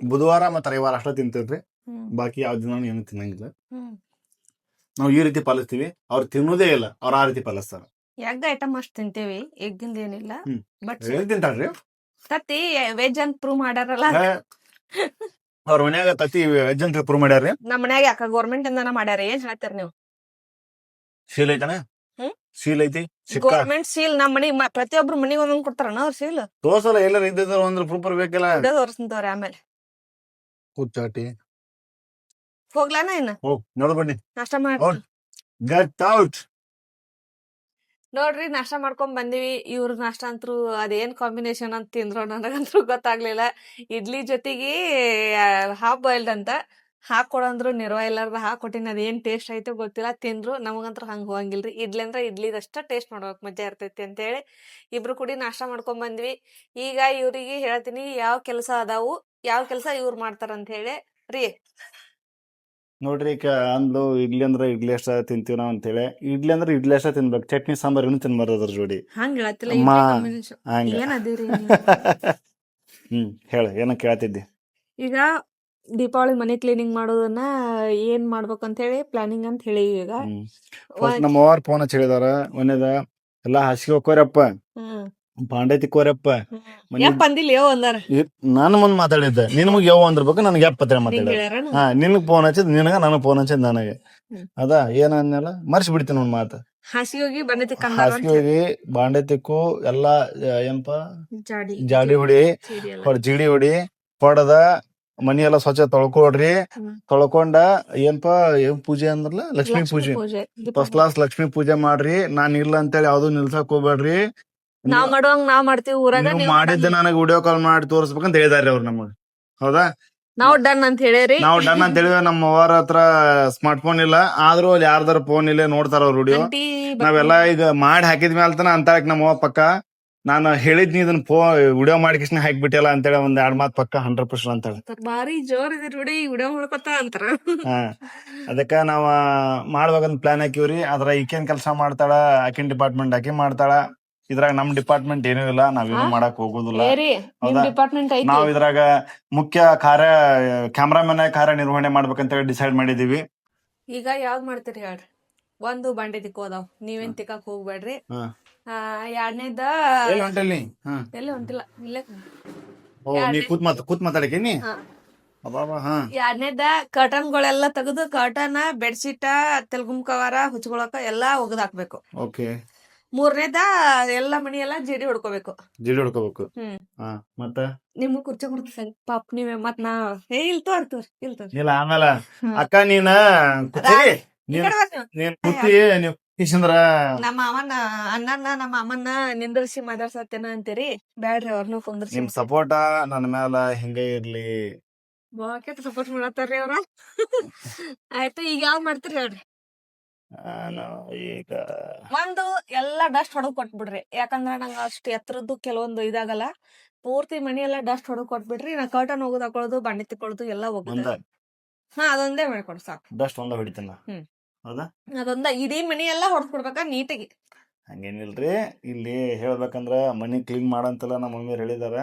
ಬುಧವಾರ ಮತ್ತ ರವಿವಾರ ಅಷ್ಟ ತಿಂತೀವ್ರಿ. ಹ್ಮ್. ಬಾಕಿ ಯಾವ ದಿನ ಏನು ತಿನ್ನಂಗಿಲ್ಲ. ಹ್ಮ್. ನಾವು ಈ ರೀತಿ ಪಾಲಿಸ್ತೀವಿ. ಅವ್ರು ತಿನ್ನೋದೇ ಇಲ್ಲ. ಅವ್ರು ಆ ರೀತಿ ಪಾಲಿಸ್ತಾರ. ಎಗ್ ಐಟಮ್ ಅಷ್ಟ್ ತಿಂತೇವಿ. ಎಗ್ಗಿಂದ ಏನಿಲ್ಲ. ಹ್ಮ್. ಬಟ್ ಏನ್ ತಿಂತಾರ್ರಿ ತತ್ತಿ ವೆಜ್ ಅಂತ ಪ್ರೂವ್ ಮಾಡ್ಯಾರಲ್ಲ. ಅವ್ರ ಮನ್ಯಾಗ ತತ್ತಿ ವೆಜ್ ಅಂತ ಪ್ರೂವ್ ಮಾಡ್ಯಾರ್ರಿ? ನಮ್ಮ ಮನ್ಯಾಗ ಯಾಕ ಗೌರ್ಮೆಂಟ್ ಇಂದಾನ ಮಾಡ್ಯಾರ. ಏನ್ ಹೇಳ್ತಾರ ನೀವು? ಶೀಲ್ ಐತನ ಶೀಲ್ ಐತಿ ಗೌರ್ಮೆಂಟ್ ಸೀಲ್ ನಮ್ಮ ಮನಿ ಪ್ರತಿಯೊಬ್ರು ಮನಿಗ್ ಒಂದೊಂದ್ ಕೊಡ್ತಾರನ ಅವ್ರ ಸೀಲ್ ತೋರ್ಸಲ್ಲ ಎಲ್ಲಾರ ಇದ್ದಿದ್ರು ಒಂದ್ರ ಪ್ರೂಫ್ ಬೇಕಲ್ಲ. ತೋರಿಸ್ತಾವ್ರಿ ಆಮೇಲೆ. ಕೂಚಾಟಿ ಹೋಗ್ಲಾನ ಇನ್ನ? ಹೋಗ್ ನೋಡ್ ಬನ್ನಿ. ನಾಷ್ಟ ಮಾಡ್. ಗೆಟ್ ಔಟ್ ನೋಡ್ರಿ ನಾಷ್ಟ ಮಾಡ್ಕೊಂಡ್ ಬಂದಿವಿ. ಇವ್ರ ನಾಷ್ಟ ಅಂತೂ ಅದೇನ್ ಕಾಂಬಿನೇಷನ್ ಅಂತ ತಿಂದ್ರು ನನಗಂತೂ ಗೊತ್ತಾಗ್ಲಿಲ್ಲ. ಇಡ್ಲಿ ಜೊತೆಗೆ ಹಾಫ್ ಬಾಯ್ಲ್ಡ್ ಅಂತ. ಹಾಕೊಡಂದ್ರು ನಿರ್ವ ಇಲ್ಲಾರ್ದ ಹಾಕೊಟ್ಟಿನ ಅದೇನ್ ಟೇಸ್ಟ್ ಐತೋ ಗೊತ್ತಿಲ್ಲ. ತಿಂದ್ರು ನಮಗಂತ್ರ ಹಂಗ ಹೋಗಂಗಿಲ್ರಿ. ಇಡ್ಲಿ ಅಂದ್ರ ಇಡ್ಲಿದಷ್ಟ ಟೇಸ್ಟ್ ನೋಡೋಕ್ ಮಜಾ ಇರ್ತೈತಿ ಅಂತ ಹೇಳಿ ಇಬ್ರು ಕೂಡಿ ನಾಷ್ಟ ಮಾಡ್ಕೊಂಡ್ ಬಂದ್ವಿ. ಈಗ ಇವ್ರಿಗೆ ಹೇಳ್ತೀನಿ ಯಾವ ಕೆಲಸ ಅದಾವು ಯಾವ ಕೆಲಸ ಇವ್ರು ಮಾಡ್ತಾರ ಅಂತ ಹೇಳಿ ರೀ. ನೋಡ್ರಿ ಈಗ ಅಂದ್ಲು ಇಡ್ಲಿ ಅಂದ್ರೆ ಇಡ್ಲಿ ಅಷ್ಟ ತಿಂತೀವಿ ನಾವ್ ಅಂತೇಳಿ. ಇಡ್ಲಿ ಅಂದ್ರೆ ಇಡ್ಲಿ ಅಷ್ಟ ತಿನ್ಬೇಕು. ಚಟ್ನಿ ಸಾಂಬಾರ್ ಇನ್ನು ತಿನ್ಬಾರ್ದು ಅದ್ರ ಜೋಡಿ. ಹಂಗ ಹೇಳತ್ತಿಲ್ಲ ಅಮ್ಮ, ಹಂಗ. (laughs) ಹ್ಮ್ ಹೇಳ ಏನ ಕೇಳ್ತಿದ್ದಿ. ಈಗ ದೀಪಾವಳಿ ಮನೆ ಕ್ಲೀನಿಂಗ್ ಮಾಡೋದನ್ನ ಏನ್ ಅಂತ ಹೇಳಿ ಪ್ಲಾನಿಂಗ್ ಅಂತ ಹೇಳಿ ಈಗ. ಫಸ್ಟ್ ನಮ್ಮ ಅವ್ರ ಫೋನ್ ಹಚ್ಚಿ ಹೇಳಿದಾರ ಒಂದೇದ ಎಲ್ಲಾ ಹಾಸಿಗೆ ಹೋಗ್ಕೋರಪ್ಪ. ಹ್ಮ್. ಬಾಂಡೆ ತಿಕ್ಕೋರಪ್ಪ. ಮನೆ ಯಪ್ಪ ಅಂದಿಲ್ಲ ಯೋ ಅಂದಾರ ನಾನು ಮುಂದ್ ಮಾತಾಡಿದ್ದೆ. ನಿನ್ ಮುಗ್ ಯಾವ ಅಂದ್ರಬೇಕು ನನಗೆ ಯಾವ ಪತ್ರ ಮಾತಾಡಿದ ಮಾತಾಡ ಹಾ ನಿನಗ್ ಫೋನ್ ಹಚ್ಚಿದ್ ನಿನಗ ನನಗ್ ಫೋನ್ ಹಚ್ಚಿದ್ ನನಗೆ. ಹ್ಮ್. ಅದ ಏನ ಅನ್ನಲ್ಲ ಮರ್ಸಿ ಬಿಡ್ತೀನಿ ಒಂದ್ ಮಾತು. ಹಾಸಿಗೆ ಹೋಗಿ ಬಂಡೆ ತಿಕ್ಕಂದಾರ ಹಾಸಿಗೆ ಹೋಗಿ ಬಾಂಡೆ ತಿಕ್ಕು ಎಲ್ಲಾ ಆ, ಏನಪ್ಪ ಜಾಡಿ. ಜಾಡಿ ಹೊಡಿ ಚೀರಿ ಎಲ್ಲ. ಹೊಡ್ ಜಿಡಿ ಹೊಡಿ ಹೊಡದ ಮನಿ ಎಲ್ಲ ಸ್ವಚ್ಛ ತೊಳ್ಕೊಡ್ರಿ. ತೊಳ್ಕೊಂಡ ಏನ್ಪ ಏನ್ ಪೂಜೆ ಅಂದ್ರಲ್ಲ? ಲಕ್ಷ್ಮೀ ಪೂಜೆ. ಫಸ್ಟ್ ಕ್ಲಾಸ್ ಲಕ್ಷ್ಮೀ ಪೂಜೆ ಮಾಡ್ರಿ. ನಾನ್ ಇಲ್ಲ ಅಂತೇಳಿ ಯಾವ್ದು ನಿಲ್ಸಕ್ ಹೋಗ್ಬೇಡ್ರಿ. ನಾವ್ ಮಾಡುವಂಗ ನಾವ್ ಮಾಡ್ತೀವಿ ಊರಾಗ ನೀವು ನೀವ್ ಮಾಡಿದ್ದ ನನಗ್ ವಿಡಿಯೋ ಕಾಲ್ ಮಾಡಿ ತೋರಿಸ್ಬೇಕಂತ ಹೇಳಿದಾರೆ ಅವ್ರು ನಮಗ್. ಹೌದಾ? ನಾವ್ ಡನ್ ಅಂತ ಹೇಳಿರಿ ನಾವು ಡನ್ ಅಂತ ಹೇಳಿ ನಮ್ಮ ಅವರ ಹತ್ರ ಸ್ಮಾರ್ಟ್ ಫೋನ್ ಇಲ್ಲ. ಆದ್ರೂ ಅಲ್ಲಿ ಯಾರ್ದಾರ ಫೋನ್ ಇಲ್ಲೇ ನೋಡ್ತಾರ ಅವ್ರ ವಿಡಿಯೋ ನಾವೆಲ್ಲ ಈಗ ಮಾಡಿ ಹಾಕಿದ್ಮೇಲೆ ಅಂತ ಅಂತಾರಕ್ ನಮ್ಮ ಅವ್ವ ಪಕ್ಕ. ನಾನು ಹೇಳಿದ್ನಿ ಇದನ್ನ ಫೋ ವಿಡಿಯೋ ಕಿಸ್ನ ಹಾಕ್ಬಿಟ್ಟಿಲ್ಲ ಅಂತೇಳಿ ಒಂದ್ ಎರಡ್ ಮಾತ್ ಪಕ್ಕ ಹಂಡ್ರೆಡ್ ಪರ್ಸೆಂಟ್ ಅಂತೇಳಿ ಬಾರಿ ಜೋರ್ ಇದ್ರಿ ನೋಡಿ ವಿಡಿಯೋ ಮಾಡ್ಕೊತ ಅಂತಾರ. ಹಾ ಅದಕ್ಕ ನಾವ ಮಾಡ್ಬೇಕಂತ ಪ್ಲಾನ್ ಹಾಕಿವ್ರಿ. ಅದ್ರ ಈಕೇನ್ ಕೆಲಸ ಮಾಡ್ತಾಳ ಆಕಿನ್ ಡಿಪಾರ್ಟ್ಮೆಂಟ್ ಆಕಿ ಮಾಡ್ತಾಳ. ಇದ್ರಾಗ ನಮ್ ಡಿಪಾರ್ಟ್ಮೆಂಟ್ ಏನೂ ಇಲ್ಲ ನಾವೇನು? ಮಾಡಕ್ ಹೋಗೋದಿಲ್ಲ. ಹೌದಾ? ಡಿಪಾರ್ಟ್ಮೆಂಟ್ ಐತಿ. ನಾವ್ ಇದ್ರಾಗ ಮುಖ್ಯ ಕಾರ್ಯ ಕ್ಯಾಮ್ರಾಮನ್ ಕಾರ್ಯ ನಿರ್ವಹಣೆ ಮಾಡ್ಬೇಕಂತ ಹೇಳಿ ಡಿಸೈಡ್ ಮಾಡಿದೀವಿ. ಈಗ ಯಾವ್ದ್ ಮಾಡ್ತೀರಿ ಹೇಳ್ರಿ? ಒಂದು ಬಂಡೆ ತಿಕ್ಕೋದಾವ್ ನೀವೇನ್ ತಿಕ್ಕಕ್ ಹೋಗ್ಬೇಡ್ರಿ. ಹಾ. ಎರಡನೇದ ಎಲ್ಲಿ ಹೊಂಟಲ್ಲಿ? ಹಾ. ಎಲ್ಲಿ ಹೊಂಟಿಲ್ಲ ಇಲ್ಲೇ ಓ ನೀ ಕೂತ್ ಮಾತ ಕೂತ್ ಮಾತಾಡಕೇನಿ ಹಾ. ಅಬ್ಬಾಬಾ ಹಾ. ಎರಡನೇದ ಕರ್ಟನ್ ಗಳೆಲ್ಲ ತೆಗೆದು ಕರ್ಟನ್ ಬೆಡ್ಶೀಟ ತೆಲ್ಗುಮ್ ಕವರ ಹುಚ್ಕೊಳಕ ಎಲ್ಲಾ ಒಗದ್ ಹಾಕ್ಬೇಕು. ಓಕೆ. ಮೂರನೇದ ಎಲ್ಲ ಮನಿ ಎಲ್ಲ ಜೇಡಿ ಹೊಡ್ಕೋಬೇಕು. ಜಿಡಿ ಹೊಡ್ಕೋಬೇಕು. ಹ್ಮ್. ಹಾ ಮತ್ತ? ನಿಮ್ಗೂ ಕುರ್ಚಿ ಕೊಡ್ತೀನಿ ಪಾಪ ನೀವೇ ಮತ್ ನಾ ಏ ಇಲ್ ತೋರ್ ತೋರ್ ಇಲ್ ತೋರ್. ಇಲ್ಲ ಆಮೇಲೆ ಹ್ಮ್. ಅಕ್ಕ ನೀನ ಕೂತೀರಿ ಈ ನೀನ್ ಕುತ್ತಿ. ನೀನ್ ಕೂತಿ ನೀವ್ ಕಿಶಂದ್ರ ನಮ್ಮ ಅಮ್ಮನ ಅಣ್ಣನ ನಮ್ಮ ಅಮ್ಮನ ನಿಂದ್ರಿಸಿ ಮಾತಾಡ್ಸತ್ತೇನ ಅಂತೀರಿ? ಬ್ಯಾಡ್ರಿ ಅವ್ರನ್ನೂ ಕುಂದ್ರಿಸಿ. ನಿಮ್ ಸಪೋರ್ಟ ನನ್ನ ಮ್ಯಾಲ ಹೆಂಗ ಇರ್ಲಿ? ಬಾಕೆಟ್ ಸಪೋರ್ಟ್ ಮಾಡತ್ತಾರ್ರಿ ಅವ್ರ. ಆಯ್ತು ಈಗ ಯಾವ್ ಮಾಡ್ತೀರಿ ಹೇಳ್ರಿ? ನಾನು ಈಗ ಒಂದು ಎಲ್ಲಾ ಡಸ್ಟ್ ಹೊಡದ್ ಕೊಟ್ಬಿಡ್ರಿ. ಯಾಕಂದ್ರ ನಂಗ ಅಷ್ಟ್ ಎತ್ತರದ್ದು ಕೆಲವೊಂದು ಇದಾಗಲ್ಲ. ಪೂರ್ತಿ ಮನಿ ಎಲ್ಲಾ ಡಸ್ಟ್ ಹೊಡದ್ ಕೊಟ್ಬಿಡ್ರಿ. ನಾ ಕರ್ಟನ್ ಹೋಗೋದ್ ಹಾಕೊಳ್ಳೋದು ಬಣ್ಣ ತಿಕ್ಕೊಳ್ಳೋದು ಎಲ್ಲಾ ಹೋಗುದು ಒಂದ? ಹಾ ಅದೊಂದೇ ಮಾಡ್ಕೊಡ್ ಸಾಕು. ಡಸ್ಟ್ ಒಂದ ಹೊಡಿತೇನ ಹ್ಮ್. ಹೌದಾ? ಅದೊಂದ ಇಡೀ ಮನಿ ಎಲ್ಲಾ ಹೊಡ್ದ್ ಕೊಡ್ಬೇಕಾ ನೀಟಾಗಿ. ಹಂಗೇನಿಲ್ರಿ ಇಲ್ಲಿ ಹೇಳ್ಬೇಕಂದ್ರ ಮನಿ ಕ್ಲೀನ್ ಮಾಡಂತೆಲ್ಲ ನಮ್ಮ ಮಮ್ಮಿ ಹೇಳಿದಾರ.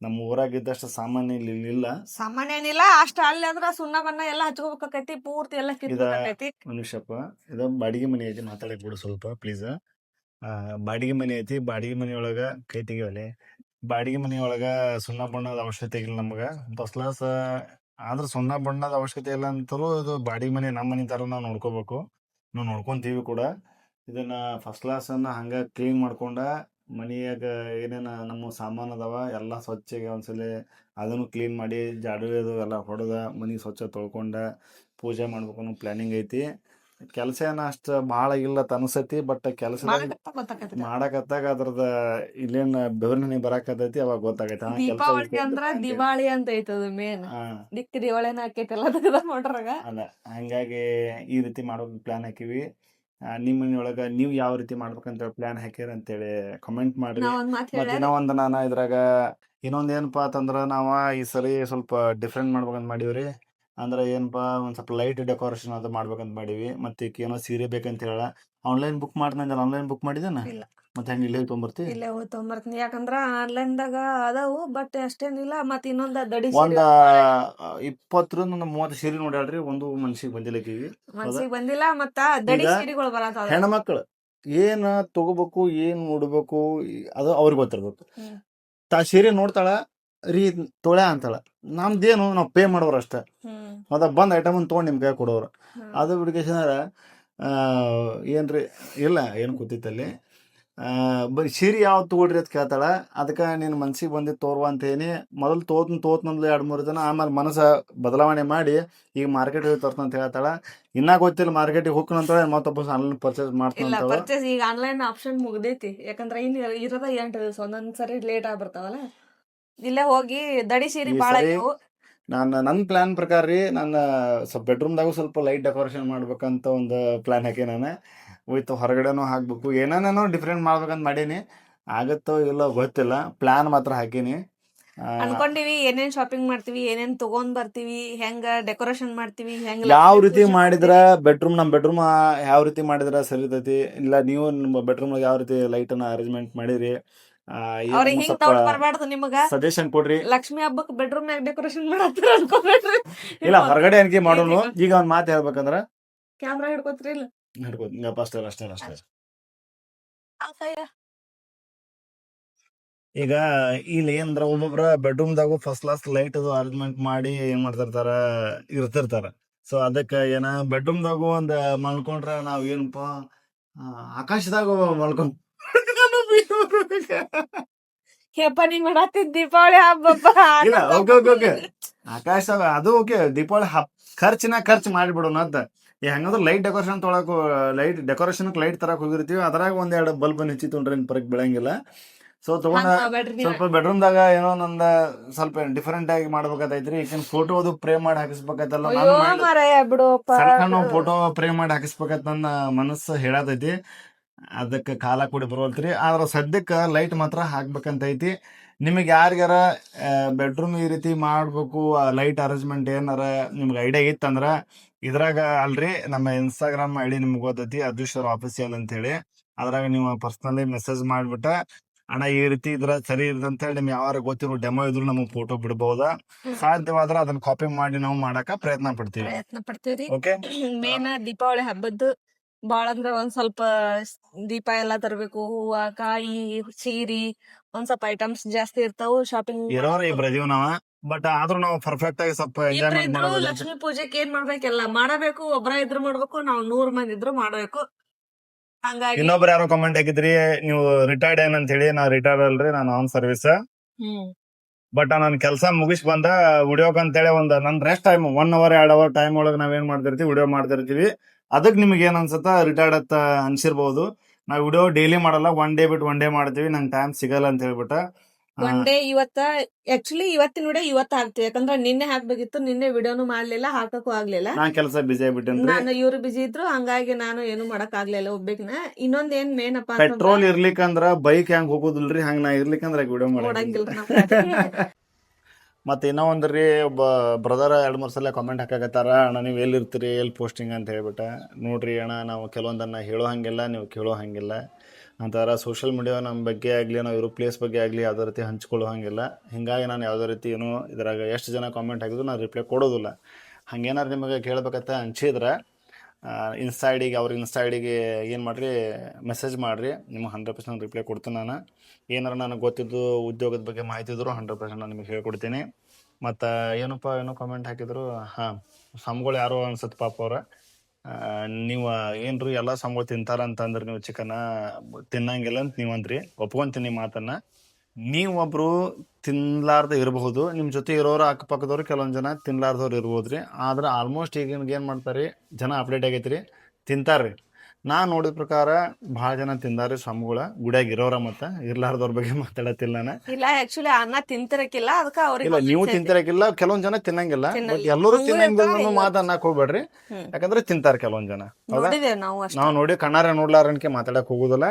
ನಮ್ಮ ಊರಾಗ ಇದ್ದಷ್ಟು ಸಾಮಾನ್ಯ ಇಲ್ಲಿ ಇಲ್ಲ ಸಾಮಾನ್ಯ ಏನಿಲ್ಲ ಅಷ್ಟ ಅಲ್ಲಿ ಅಂದ್ರ ಸುಣ್ಣ ಬಣ್ಣ ಎಲ್ಲ ಹಚ್ಕೋಬೇಕಾಕೈತಿ ಪೂರ್ತಿ ಎಲ್ಲ ಕಿತ್ಬೇಕಾಕೈತಿ ಮನುಷ್ಯಪ್ಪ ಇದು ಬಾಡಿಗೆ ಮನೆ ಐತಿ ಮಾತಾಡಕ್ ಬಿಡು ಸ್ವಲ್ಪ ಪ್ಲೀಸ್ ಬಾಡಿಗೆ ಮನೆ ಐತಿ ಬಾಡಿಗೆ ಮನೆ ಒಳಗ ಕೈ ತೆಗಿವಲೆ ಬಾಡಿಗೆ ಮನೆ ಒಳಗ ಸುಣ್ಣ ಬಣ್ಣದ ಅವಶ್ಯಕತೆ ಇಲ್ಲ ನಮಗ. ಫಸ್ಟ್ ಕ್ಲಾಸ್ ಆದ್ರ ಸುಣ್ಣ ಬಣ್ಣದ ಅವಶ್ಯಕತೆ ಇಲ್ಲ ಅಂತಲೂ ಇದು ಬಾಡಿ ಮನೆ, ನಮ್ಮ ಮನೆ ತರ ನಾವು ನೋಡ್ಕೋಬೇಕು. ನಾವು ನೋಡ್ಕೊಂತೀವಿ ಕೂಡ. ಇದನ್ನ ಫಸ್ಟ್ ಕ್ಲಾಸ್ ಅನ್ನ ಹಂಗ ಕ್ಲೀನ್ ಮಾಡ್ಕೊಂಡ ಮನೆಯಾಗ ಏನೇನ ನಮ್ಮ ಸಾಮಾನು ಅದಾವ ಎಲ್ಲ ಸ್ವಚ್ಛಗೆ ಒಂದ್ಸಲ ಅದನ್ನು ಕ್ಲೀನ್ ಮಾಡಿ ಜಾಡು ಅದು ಎಲ್ಲ ಹೊಡೆದ ಮನಿ ಸ್ವಚ್ಛ ತೊಳ್ಕೊಂಡ ಪೂಜೆ ಮಾಡ್ಬೇಕು ಅನ್ನೋ ಪ್ಲಾನಿಂಗ್ ಐತಿ. ಕೆಲಸ ಏನ ಅಷ್ಟ ಬಾಳ ಇಲ್ಲ ಅನ್ಸತಿ ಬಟ್ ಕೆಲಸ ಮಾಡಕತ್ತಾಗ ಅದ್ರದ ಇಲ್ಲೇನ್ ಬೆವರಿನ ಬರಾಕತೈತಿ ಅವಾಗ ಗೊತ್ತಾಗೈತಿ. ದೀಪಾವಳಿ ಅಂದ್ರ ದಿವಾಳಿ ಅಂತ ಐತದ ಮೇನ್ ದಿಕ್ಕ ದಿವಾಳಿನ ಆಕೈತಿ ಎಲ್ಲ ಮಾಡ್ರಾಗ. ಹಂಗಾಗಿ ಈ ರೀತಿ ಮಾಡ್ಬೇಕು ಪ್ಲಾನ್ ಹಾಕಿವಿ. ನಿಮ್ಮ ನಿಮ್ ಮನೆಯೊಳಗ ನೀವ್ ಯಾವ ರೀತಿ ಮಾಡ್ಬೇಕಂತ ಪ್ಲಾನ್ ಹಾಕಿರ ಅಂತೇಳಿ ಕಮೆಂಟ್ ಮಾಡ್ರಿ. ನಾ ಒಂದ್ ಒಂದು ಮತ್ ಹೇಳ ಇನ್ನೂ ಒಂದ್ ನಾನು ಇದ್ರಾಗ ಇನ್ನೊಂದ್ ಏನಪ್ಪಾ ಅಂತಂದ್ರ ನಾವ ಈ ಸರಿ ಸ್ವಲ್ಪ ಡಿಫ್ರೆಂಟ್ ಮಾಡ್ಬೇಕಂತ ಮಾಡೀವ್ರಿ. ಅಂದ್ರ ಏನ್ಪಾ ಒಂದ್ ಸ್ವಲ್ಪ ಲೈಟ್ ಡೆಕೋರೇಷನ್ ಅದು ಮಾಡ್ಬೇಕಂತ ಮಾಡೀವಿ. ಮತ್ತೆ ಏನೋ ಸೀರೆ ಬೇಕಂತ ಹೇಳ ಆನ್ಲೈನ್ ಬುಕ್ ಮಾಡ್ದಂಗೆ ಆನ್ಲೈನ್ ಬುಕ್ ಮಾಡಿದೇನ? ಇಲ್ಲ. ಮತ್ತೆ ಹೆಂಗ್ ಇಲ್ಲೇ ತೊಗೊಂಬರ್ತಿ ಇಲ್ಲೇ ಹೋಗಿ ತೊಗೊಂಬರ್ತೀನಿ ಯಾಕಂದ್ರ ಆನ್ಲೈನ್ದಾಗ ಅದಾವು ಬಟ್ ಅಷ್ಟೇನಿಲ್ಲ ಮತ್ ಇನ್ನೊಂದ ದಡಿ ಒಂದ ಇಪ್ಪತ್ತರಿಂದ ಒಂದು ಮೂವತ್ತು ಸೀರೆ ನೋಡ್ಯಾಳ್ರಿ. ಒಂದು ಮನ್ಸಿಗೆ ಬಂದಿಲ್ಲ ಆಕಿಗೆ ಮನ್ಸಿಗೆ ಬಂದಿಲ್ಲ ಮತ್ತ ದಡಿ ಈಗ ಸೀರೆಗಳು ಬರತ್ತ ಹೆಣ್ಮಕ್ಳು ಏನ್ ತಗೋಬೇಕು ಏನ್ ನೋಡ್ಬೇಕು ಅದು ಅವ್ರಿಗೆ ಗೊತ್ತಿರ್ಬೇಕು. ತಾ ಸೀರೆ ನೋಡ್ತಾಳ ರೀ ತೊಳೆ ಅಂತಾಳ ನಮ್ದೇನು ನಾವು ಪೇ ಮಾಡೋರು ಅಷ್ಟೇ. ಮತ್ತ ಅದ ಬಂದ್ ಐಟಮ್ ತೊಗೊಂಡು ನಿಮ್ ಕೈ ಕೊಡೋರು. ಅದು ಬಿಡ್ಕೇಶನಾರ ಏನ್ರಿ ಇಲ್ಲ ಏನು ಕೂತಿತ್ತಲ್ಲಿ ಬರೀ ಸೀರೆ ಯಾವ್ದು ತಗೊಳ್ರಿ ಅಂತ ಕೇಳ್ತಾಳ. ಅದಕ್ಕೆ ನಿನ್ ಮನ್ಸಿಗೆ ಬಂದಿದ್ದು ತೋರುವ ಅಂತ ಏನಿ ಮೊದಲು ತೋತ್ನ ತೋತ್ನಂದ್ಲು ಎರಡ್ ಮೂರು ಜನ ಆಮೇಲೆ ಮನಸ್ಸ ಬದಲಾವಣೆ ಮಾಡಿ ಈಗ ಮಾರ್ಕೆಟ್ ಹೋಗಿ ತರ್ತಂತ ಹೇಳ್ತಾಳ. ಇನ್ನ ಗೊತ್ತಿಲ್ಲ ಮಾರ್ಕೆಟಿಗೆ ಹೋಗ್ಕೊಂತಾಳೆ ಮತ್ತೊಬ್ಬ ಆನ್ಲೈನ್ ಪರ್ಚೇಸ್ ಇಲ್ಲ ಮಾಡ್ತಾಳ ಪರ್ಚೇಸ್ ಈಗ ಆನ್ಲೈನ್ ಆಪ್ಷನ್ ಮುಗ್ದೈತಿ. ಯಾಕಂದ್ರೆ ಇನ್ನು ಇರೋದ ಎಂಟು ದಿವಸ ಒಂದೊಂದ್ಸರಿ ಲೇಟ್ ಆಗ್ಬಿಡ್ತಾವಲ್ಲ ಇಲ್ಲೇ ಹೋಗಿ ದಡಿ ಸೀರಿ ಈ ಬಾಳ ಸರಿ ಇವು ನಾನು ನನ್ನ ಪ್ಲಾನ್ ಪ್ರಕಾರ ರೀ ನಾನು ಸ್ವಲ್ಪ ಬೆಡ್ರೂಮ್ದಾಗ ಸ್ವಲ್ಪ ಲೈಟ್ ಡೆಕೋರೇಷನ್ ಮಾಡ್ಬೇಕಂತ ಒಂದು ಪ್ಲಾನ್ ಹಾಕಿ ನಾನು. ವಿತ್ ಹೊರಗಡೆನೂ ಹಾಕ್ಬೇಕು. ಏನೇನೇನೋ ಡಿಫ್ರೆಂಟ್ ಮಾಡ್ಬೇಕಂತ ಮಾಡೀನಿ. ಆಗತ್ತೋ ಇಲ್ಲೋ ಗೊತ್ತಿಲ್ಲ. ಪ್ಲಾನ್ ಮಾತ್ರ ಹಾಕೀನಿ. ಆ, ಅನ್ಕೊಂಡಿವಿ ಏನೇನ್ ಶಾಪಿಂಗ್ ಮಾಡ್ತೀವಿ ಏನೇನ್ ತಗೊಂಡ್ ಬರ್ತೀವಿ ಹೆಂಗ ಡೆಕೋರೇಷನ್ ಮಾಡ್ತೀವಿ ಹೆಂಗ್ ಯಾವ ರೀತಿ ಮಾಡಿದ್ರ. ಬೆಡ್ರೂಮ್ ನಮ್ಮ ಬೆಡ್ರೂಮ್ ಯಾವ ರೀತಿ ಮಾಡಿದ್ರ ಸರಿತೈತಿ ಇಲ್ಲ ನೀವು ನಿಮ್ಮ ಬೆಡ್ರೂಮ್ ಯಾವ ರೀತಿ ಲೈಟ್ ಅನ್ನ ಅರೇಂಜ್ಮೆಂಟ್ ಮಾಡಿರಿ? ಅವ್ರಿಗೆ ಹಿಂಗ್ ತಗೊಂಡ್ ಬರ್ಬಾರ್ದು ನಿಮಗ? ಸಜೆಷನ್ ಕೊಡ್ರಿ. ಲಕ್ಷ್ಮಿ ಹಬ್ಬಕ್ ಬೆಡ್ರೂಮ್ ನಾಗ ಡೆಕೋರೇಷನ್ ಮಾಡತ್ತಾರ ಅನ್ಕೋಬೇಡ್ರಿ. ಇಲ್ಲ ಹೊರಗಡೆ ಅನ್ಕೆ ಮಾಡೋನು. ಈಗ ಒಂದ್ ಮಾತು ಹೇಳ್ಬೇಕಂದ್ರ? ಕ್ಯಾಮ್ರಾ ಹಿಡ್ಕೋತ್ರಿ ಇಲ್ಲ? ಹಿಡ್ಕೋ ಹಿಂಗಪ್ಪ ಅಷ್ಟೇ ಅಷ್ಟೇ ಅಷ್ಟೇ. ಈಗ ಇಲ್ಲಿ ಏನಂದ್ರ ಒಬ್ಬೊಬ್ರ ಬೆಡ್ರೂಮ್ದಾಗು ಫಸ್ಟ್ ಕ್ಲಾಸ್ ಲೈಟ್ ಅದು ಅರೇಂಜ್ಮೆಂಟ್ ಮಾಡಿ ಏನ್ ಮಾಡ್ತಿರ್ತಾರ? ಇರ್ತಿರ್ತಾರ. ಸೊ ಅದಕ್ಕ ಏನ ಬೆಡ್ರೂಮ್ದಾಗು ಒಂದ್ ಮಲ್ಕೊಂಡ್ರ ನಾವ್ ಏನಪ್ಪ ಆಕಾಶದಾಗ ಮಲ್ಕೊಂಡ್ ಯಪ್ಪ ನೀ ಮಾಡತ್ತಿದ್ ದೀಪಾವಳಿ ಹಬ್ಬಪ್ಪ ಇಲ್ಲ ಓಕೆ ಓಕೆ ಓಕೆ ಆಕಾಶ ಅದು ಓಕೆ ದೀಪಾವಳಿ ಹಪ್ ಖರ್ಚಿನ ಖರ್ಚು ಮಾಡಿಬಿಡೋಣ ಅಂತ. ಈ ಹಂಗಂದ್ರೆ ಲೈಟ್ ಡೆಕೋರೇಷನ್ ತೊಳಕ್ ಲೈಟ್ ಡೆಕೋರೇಷನ್ ಲೈಟ್ ತರಕ್ ಹೋಗಿರ್ತೀವಿ ಅದ್ರಾಗ ಒಂದೆರಡು ಬಲ್ಬ್ ಹಚ್ಚಿ ತೊಗೊಂಡ್ರೆ ಏನ್ ಪರಕ್ ಬೆಳಂಗಿಲ್ಲ. ಸೊ ತಗೊಂಡ ಸ್ವಲ್ಪ ಬೆಡ್ರೂಮ್ದಾಗ ಏನೋ ನಂದ ಸ್ವಲ್ಪ ಡಿಫರೆಂಟ್ ಆಗಿ ಮಾಡ್ಬೇಕಾತೈತ್ರಿ ಈಗಿನ ಫೋಟೋ ಅದು ಫ್ರೇಮ್ ಮಾಡಿ ಹಾಕಿಸ್ಬೇಕಾಯ್ತಲ್ಲ ನಾನು ಸಣ್ಣ ಫೋಟೋ ಫ್ರೇಮ್ ಮಾಡಿ ಹಾಕಿಸ್ಬೇಕಂತ ನನ್ನ ಮನಸ್ಸು ಹೇಳತೈತಿ. ಅದಕ್ಕೆ ಕಾಲ ಕೂಡಿ ಬರುವಲ್ತ್ರಿ. ಆದ್ರೆ ಸದ್ಯಕ್ಕೆ ಲೈಟ್ ಮಾತ್ರ ಹಾಕ್ಬೇಕಂತ ಐತಿ ನಿಮಗೆ ಯಾರಿಗಾರ ಬೆಡ್ರೂಮ್ ಈ ರೀತಿ ಮಾಡ್ಬೇಕು ಲೈಟ್ ಅರೇಂಜ್ಮೆಂಟ್ ಏನಾರ ನಿಮ್ಗೆ ಐಡಿಯಾ ಇತ್ತಂದ್ರ ಇದ್ರಾಗ ಅಲ್ರಿ ನಮ್ಮ ಇನ್ಸ್ಟಾಗ್ರಾಮ್ ಐ ಡಿ ನಿಮ್ಗೆ ಗೊತ್ತೈತಿ ಅದೃಶ್ವರ್ ಆಫೀಸಿಯಲ್ ಅಂತೇಳಿ. ಅದ್ರಾಗ ನೀವು ಪರ್ಸನಲಿ ಮೆಸೇಜ್ ಮಾಡ್ಬಿಟ್ಟ ಅಣ್ಣ ಈ ರೀತಿ ಇದ್ರ ಸರಿ ಇರ್ತಂತ ಅಂತ ಹೇಳಿ ನಿಮ್ಗೆ ಯಾವಾಗ ಗೊತ್ತಿರೋ ಡೆಮೋ ಇದ್ರು ನಮಗೆ ಫೋಟೋ ಬಿಡಬಹುದಾ ಸಾಧ್ಯವಾದ್ರೆ ಅದನ್ನ ಕಾಪಿ ಮಾಡಿ ನಾವು ಮಾಡಕ ಪ್ರಯತ್ನ ಪಡ್ತೀವಿ. ಪ್ರಯತ್ನ ಪಡ್ತೀವಿ ಮೇನ್ (clears throat) ದೀಪಾವಳಿ ಹಬ್ಬದ್ದು ಬಾಳ ಅಂದ್ರ ಒಂದ್ ಸ್ವಲ್ಪ ದೀಪ ಎಲ್ಲಾ ತರಬೇಕು ಹೂವ ಕಾಯಿ ಸೀರಿ ಒಂದ್ ಸ್ವಲ್ಪ ಐಟಮ್ಸ್ ಜಾಸ್ತಿ ಇರ್ತಾವು ಶಾಪಿಂಗ್ ಇರೋರು ಇಬ್ರ ಇದೀವಿ ನಾವ ಬಟ್ ಆದ್ರೂ ನಾವು ಪರ್ಫೆಕ್ಟ್ ಆಗಿ ಸ್ವಲ್ಪ ಎಂಜಾಯ್ಮೆಂಟ್ ಮಾಡೋದಿಲ್ಲ ಲಕ್ಷ್ಮಿ ಪೂಜೆಗೆ ಏನ್ ಮಾಡ್ಬೇಕೆಲ್ಲ ಮಾಡಬೇಕು ಒಬ್ರ ಇದ್ರ ಮಾಡ್ಬೇಕು ನಾವ್ ನೂರ್ ಮಂದಿ ಇದ್ರು ಮಾಡ್ಬೇಕು. ಹಂಗಾಗಿ ಇನ್ನೊಬ್ರು ಯಾರೋ ಕಮೆಂಟ್ ಹಾಕಿದ್ರಿ ನೀವು ರಿಟೈರ್ಡ್ ಏನಂತ ಹೇಳಿ ನಾ ರಿಟೈರ್ಡ್ ಅಲ್ರಿ ನಾನು ಆನ್ ಸರ್ವಿಸ್ ಹ್ಮ್. ಬಟ್ ನನ್ ಕೆಲಸ ಮುಗಿಸ್ ಬಂದ ಅಂತ ಹೇಳಿ ಒಂದ್ ನನ್ ರೆಸ್ಟ್ ಟೈಮ್ ಒನ್ ಅವರ್ ಎರಡ್ ಅವರ್ ಟೈಮ್ ಒಳಗೆ ನಾವೇನ್ ಮಾಡ್ತಿರ್ತೀವಿ ವಿಡಿಯೋ ಮಾಡ್ತಿರ್ತೀವಿ. ಅದಕ್ಕೆ ನಿಮ್ಗೆ ಏನ್ ಅನ್ಸುತ್ತ ರಿಟೈರ್ಡ್ ಅಂತ ಅನ್ಸಿರ್ಬಹುದು ನಾವು ವಿಡಿಯೋ ಡೈಲಿ ಮಾಡಲ್ಲ ಒನ್ ಡೇ ಬಿಟ್ಟು ಒನ್ ಡೇ ಮಾಡ್ತೀವಿ ನಂಗೆ ಟೈಮ್ ಸಿಗಲ್ಲ ಅಂತ ಹೇಳ್ಬಿಟ್ಟ. ಒನ್ ಡೇ ಇವತ್ತ ಆಕ್ಚುಲಿ ಇವತ್ತಿನ ವಿಡಿಯೋ ಇವತ್ತ ಹಾಕ್ತಿವಿ. ಯಾಕಂದ್ರೆ ನಿನ್ನೆ ಹಾಕ್ಬೇಕಿತ್ತು ನಿನ್ನೆ ವಿಡಿಯೋನು ಮಾಡ್ಲಿಲ್ಲ ಹಾಕಕ್ಕೂ ಆಗ್ಲಿಲ್ಲ. ನಾನ್ ಕೆಲಸ ಬಿಜಿ ಆಗ್ಬಿಟ್ಟೆ ನಾನು ಇವ್ರು ಬಿಜಿ ಇದ್ರು ಹಂಗಾಗಿ ನಾನು ಏನು ಮಾಡಕ್ ಆಗ್ಲಿಲ್ಲ ಒಬ್ಬೇಕಿನ. ಇನ್ನೊಂದ್ ಏನ್ ಮೇನ್ ಅಪ್ಪ ಪೆಟ್ರೋಲ್ ಇರ್ಲಿಕ್ಕಂದ್ರ ಬೈಕ್ ಹೆಂಗ್ ಹೋಗೋದಿಲ್ರಿ ಹಂಗ ನಾ ಇರ್ಲಿಕ್ಕಂದ್ರ ವಿಡಿಯೋ ಮಾಡಂಗಿಲ್ಲ. (laughs) ಮತ್ತೆ ಇನ್ನೂ ರೀ ಒಬ್ಬ ಬ್ರದರ್ ಎರಡು ಮೂರು ಸಲ ಕಾಮೆಂಟ್ ಹಾಕಾಕತ್ತಾರ ಅಣ್ಣ ನೀವು ಎಲ್ಲಿ ಇರ್ತೀರಿ ಎಲ್ಲಿ ಪೋಸ್ಟಿಂಗ್ ಅಂತ ಹೇಳ್ಬಿಟ್ಟೆ, ನೋಡ್ರಿ ಅಣ್ಣ, ನಾವು ಕೆಲವೊಂದನ್ನು ಹೇಳೋ ಹಂಗಿಲ್ಲ, ನೀವು ಕೇಳೋ ಹಂಗಿಲ್ಲ. ಅಂತಾರ ಸೋಷಿಯಲ್ ಮೀಡಿಯಾ ನಮ್ಮ ಬಗ್ಗೆ ಆಗಲಿ, ನಾವು ಇರೋ ಪ್ಲೇಸ್ ಬಗ್ಗೆ ಆಗಲಿ, ಯಾವುದೇ ರೀತಿ ಹಂಚ್ಕೊಳ್ಳೋ ಹಂಗಿಲ್ಲ. ಹೀಗಾಗಿ ನಾನು ಯಾವುದೇ ರೀತಿ ಏನೋ ಇದ್ರಾಗ ಎಷ್ಟು ಜನ ಕಾಮೆಂಟ್ ಹಾಕಿದ್ರು ನಾನು ರಿಪ್ಲೈ ಕೊಡೋದಿಲ್ಲ. ಹಂಗೇನಾರು ನಿಮಗೆ ಕೇಳ್ಬೇಕಂತ ಅನ್ಸಿದ್ರೆ ಇನ್ಸ್ಟಾ ಐ ಡಿಗೆ ಅವ್ರ ಇನ್ಸ್ಟಾ ಐ ಏನು ಮಾಡಿರಿ ಮೆಸೇಜ್ ಮಾಡಿರಿ, ನಿಮಗೆ ಹಂಡ್ರೆಡ್ ಪರ್ಸೆಂಟ್ ರಿಪ್ಲೈ ಕೊಡ್ತೀನಿ ನಾನು. ಏನಾರು ನನಗೆ ಗೊತ್ತಿದ್ದು ಉದ್ಯೋಗದ ಬಗ್ಗೆ ಮಾಹಿತಿ ಇದ್ರು ಹಂಡ್ರೆಡ್ ಪರ್ಸೆಂಟ್ ನಾನು ನಿಮಗೆ ಹೇಳ್ಕೊಡ್ತೀನಿ. ಮತ್ತು ಏನಪ್ಪ, ಏನೋ ಕಾಮೆಂಟ್ ಹಾಕಿದ್ರು, ಹಾಂ ಸಮಗಳು ಯಾರೋ ಅನ್ಸುತ್ತೆ ಪಾಪ ಅವ್ರ. ನೀವು, ಏನ್ರಿ ಎಲ್ಲ ಸಮಗಳು ತಿಂತಾರ ಅಂತಂದ್ರೆ ನೀವು ಚಿಕನ ತಿನ್ನಂಗಿಲ್ಲ ಅಂತ ನೀವು ಅಂದ್ರಿ. ಒಪ್ಕೊಂತೀನಿ ಮಾತನ್ನ. ನೀವು ಒಬ್ರು ತಿನ್ಲಾರ್ದ ಇರಬಹುದು ನಿಮ್ಮ ಜೊತೆ ಇರೋರು ಅಕ್ಕಪಕ್ಕದವ್ರು ಕೆಲವೊಂದು ಜನ ತಿನ್ಲಾರ್ದವ್ರು ಇರ್ಬೋದ್ರಿ. ಆದ್ರೆ ಆಲ್ಮೋಸ್ಟ್ ಈಗ ಏನು ಮಾಡ್ತಾರೆ, ಜನ ಅಪ್ಡೇಟ್ ಆಗೈತ್ರಿ. ತಿಂತಾರ್ರಿ. ನಾ ನೋಡಿದ ಪ್ರಕಾರ ಬಹಳ ಜನ ತಿಂದಾರಿ ಸ್ವಾಮಿಗಳ ಗುಡಿಯಾಗ ಇರೋರ ಮತ್ತ ಇರ್ಲಾರ್ದವ್ರ ಬಗ್ಗೆ ಮಾತಾಡತಿಲ್ಲ ಇಲ್ಲ ಆಕ್ಚುಲಿ ಅನ್ನ ತಿಂತಿರಕ್ಕಿಲ್ಲ ಅದಕ್ಕ ಅವ್ರಿಗೆ ಇಲ್ಲ ನೀವು ತಿಂತಿರಕಿಲ್ಲ ಕೆಲವೊಂದ್ ಜನ ತಿನ್ನಂಗಿಲ್ಲ ಬಟ್ ಎಲ್ಲರೂ ತಿನ್ನಂಗಿಲ್ಲ. ಮಾತು ಅನ್ನಕ್ ಹೋಗ್ಬೇಡ್ರಿ. ಯಾಕಂದ್ರೆ ತಿಂತಾರ ಕೆಲವೊಂದ್ ಜನ. ಹೌದಾ? ನೋಡಿದೇವ್ ನಾವು ಅಷ್ಟೇ. ನಾವು ನೋಡಿ ಕಣ್ಣಾರ ನೋಡ್ಲಾರನ್ಕೆ ಮಾತಾಡಕ್ ಹೋಗುದಿಲ್ಲ.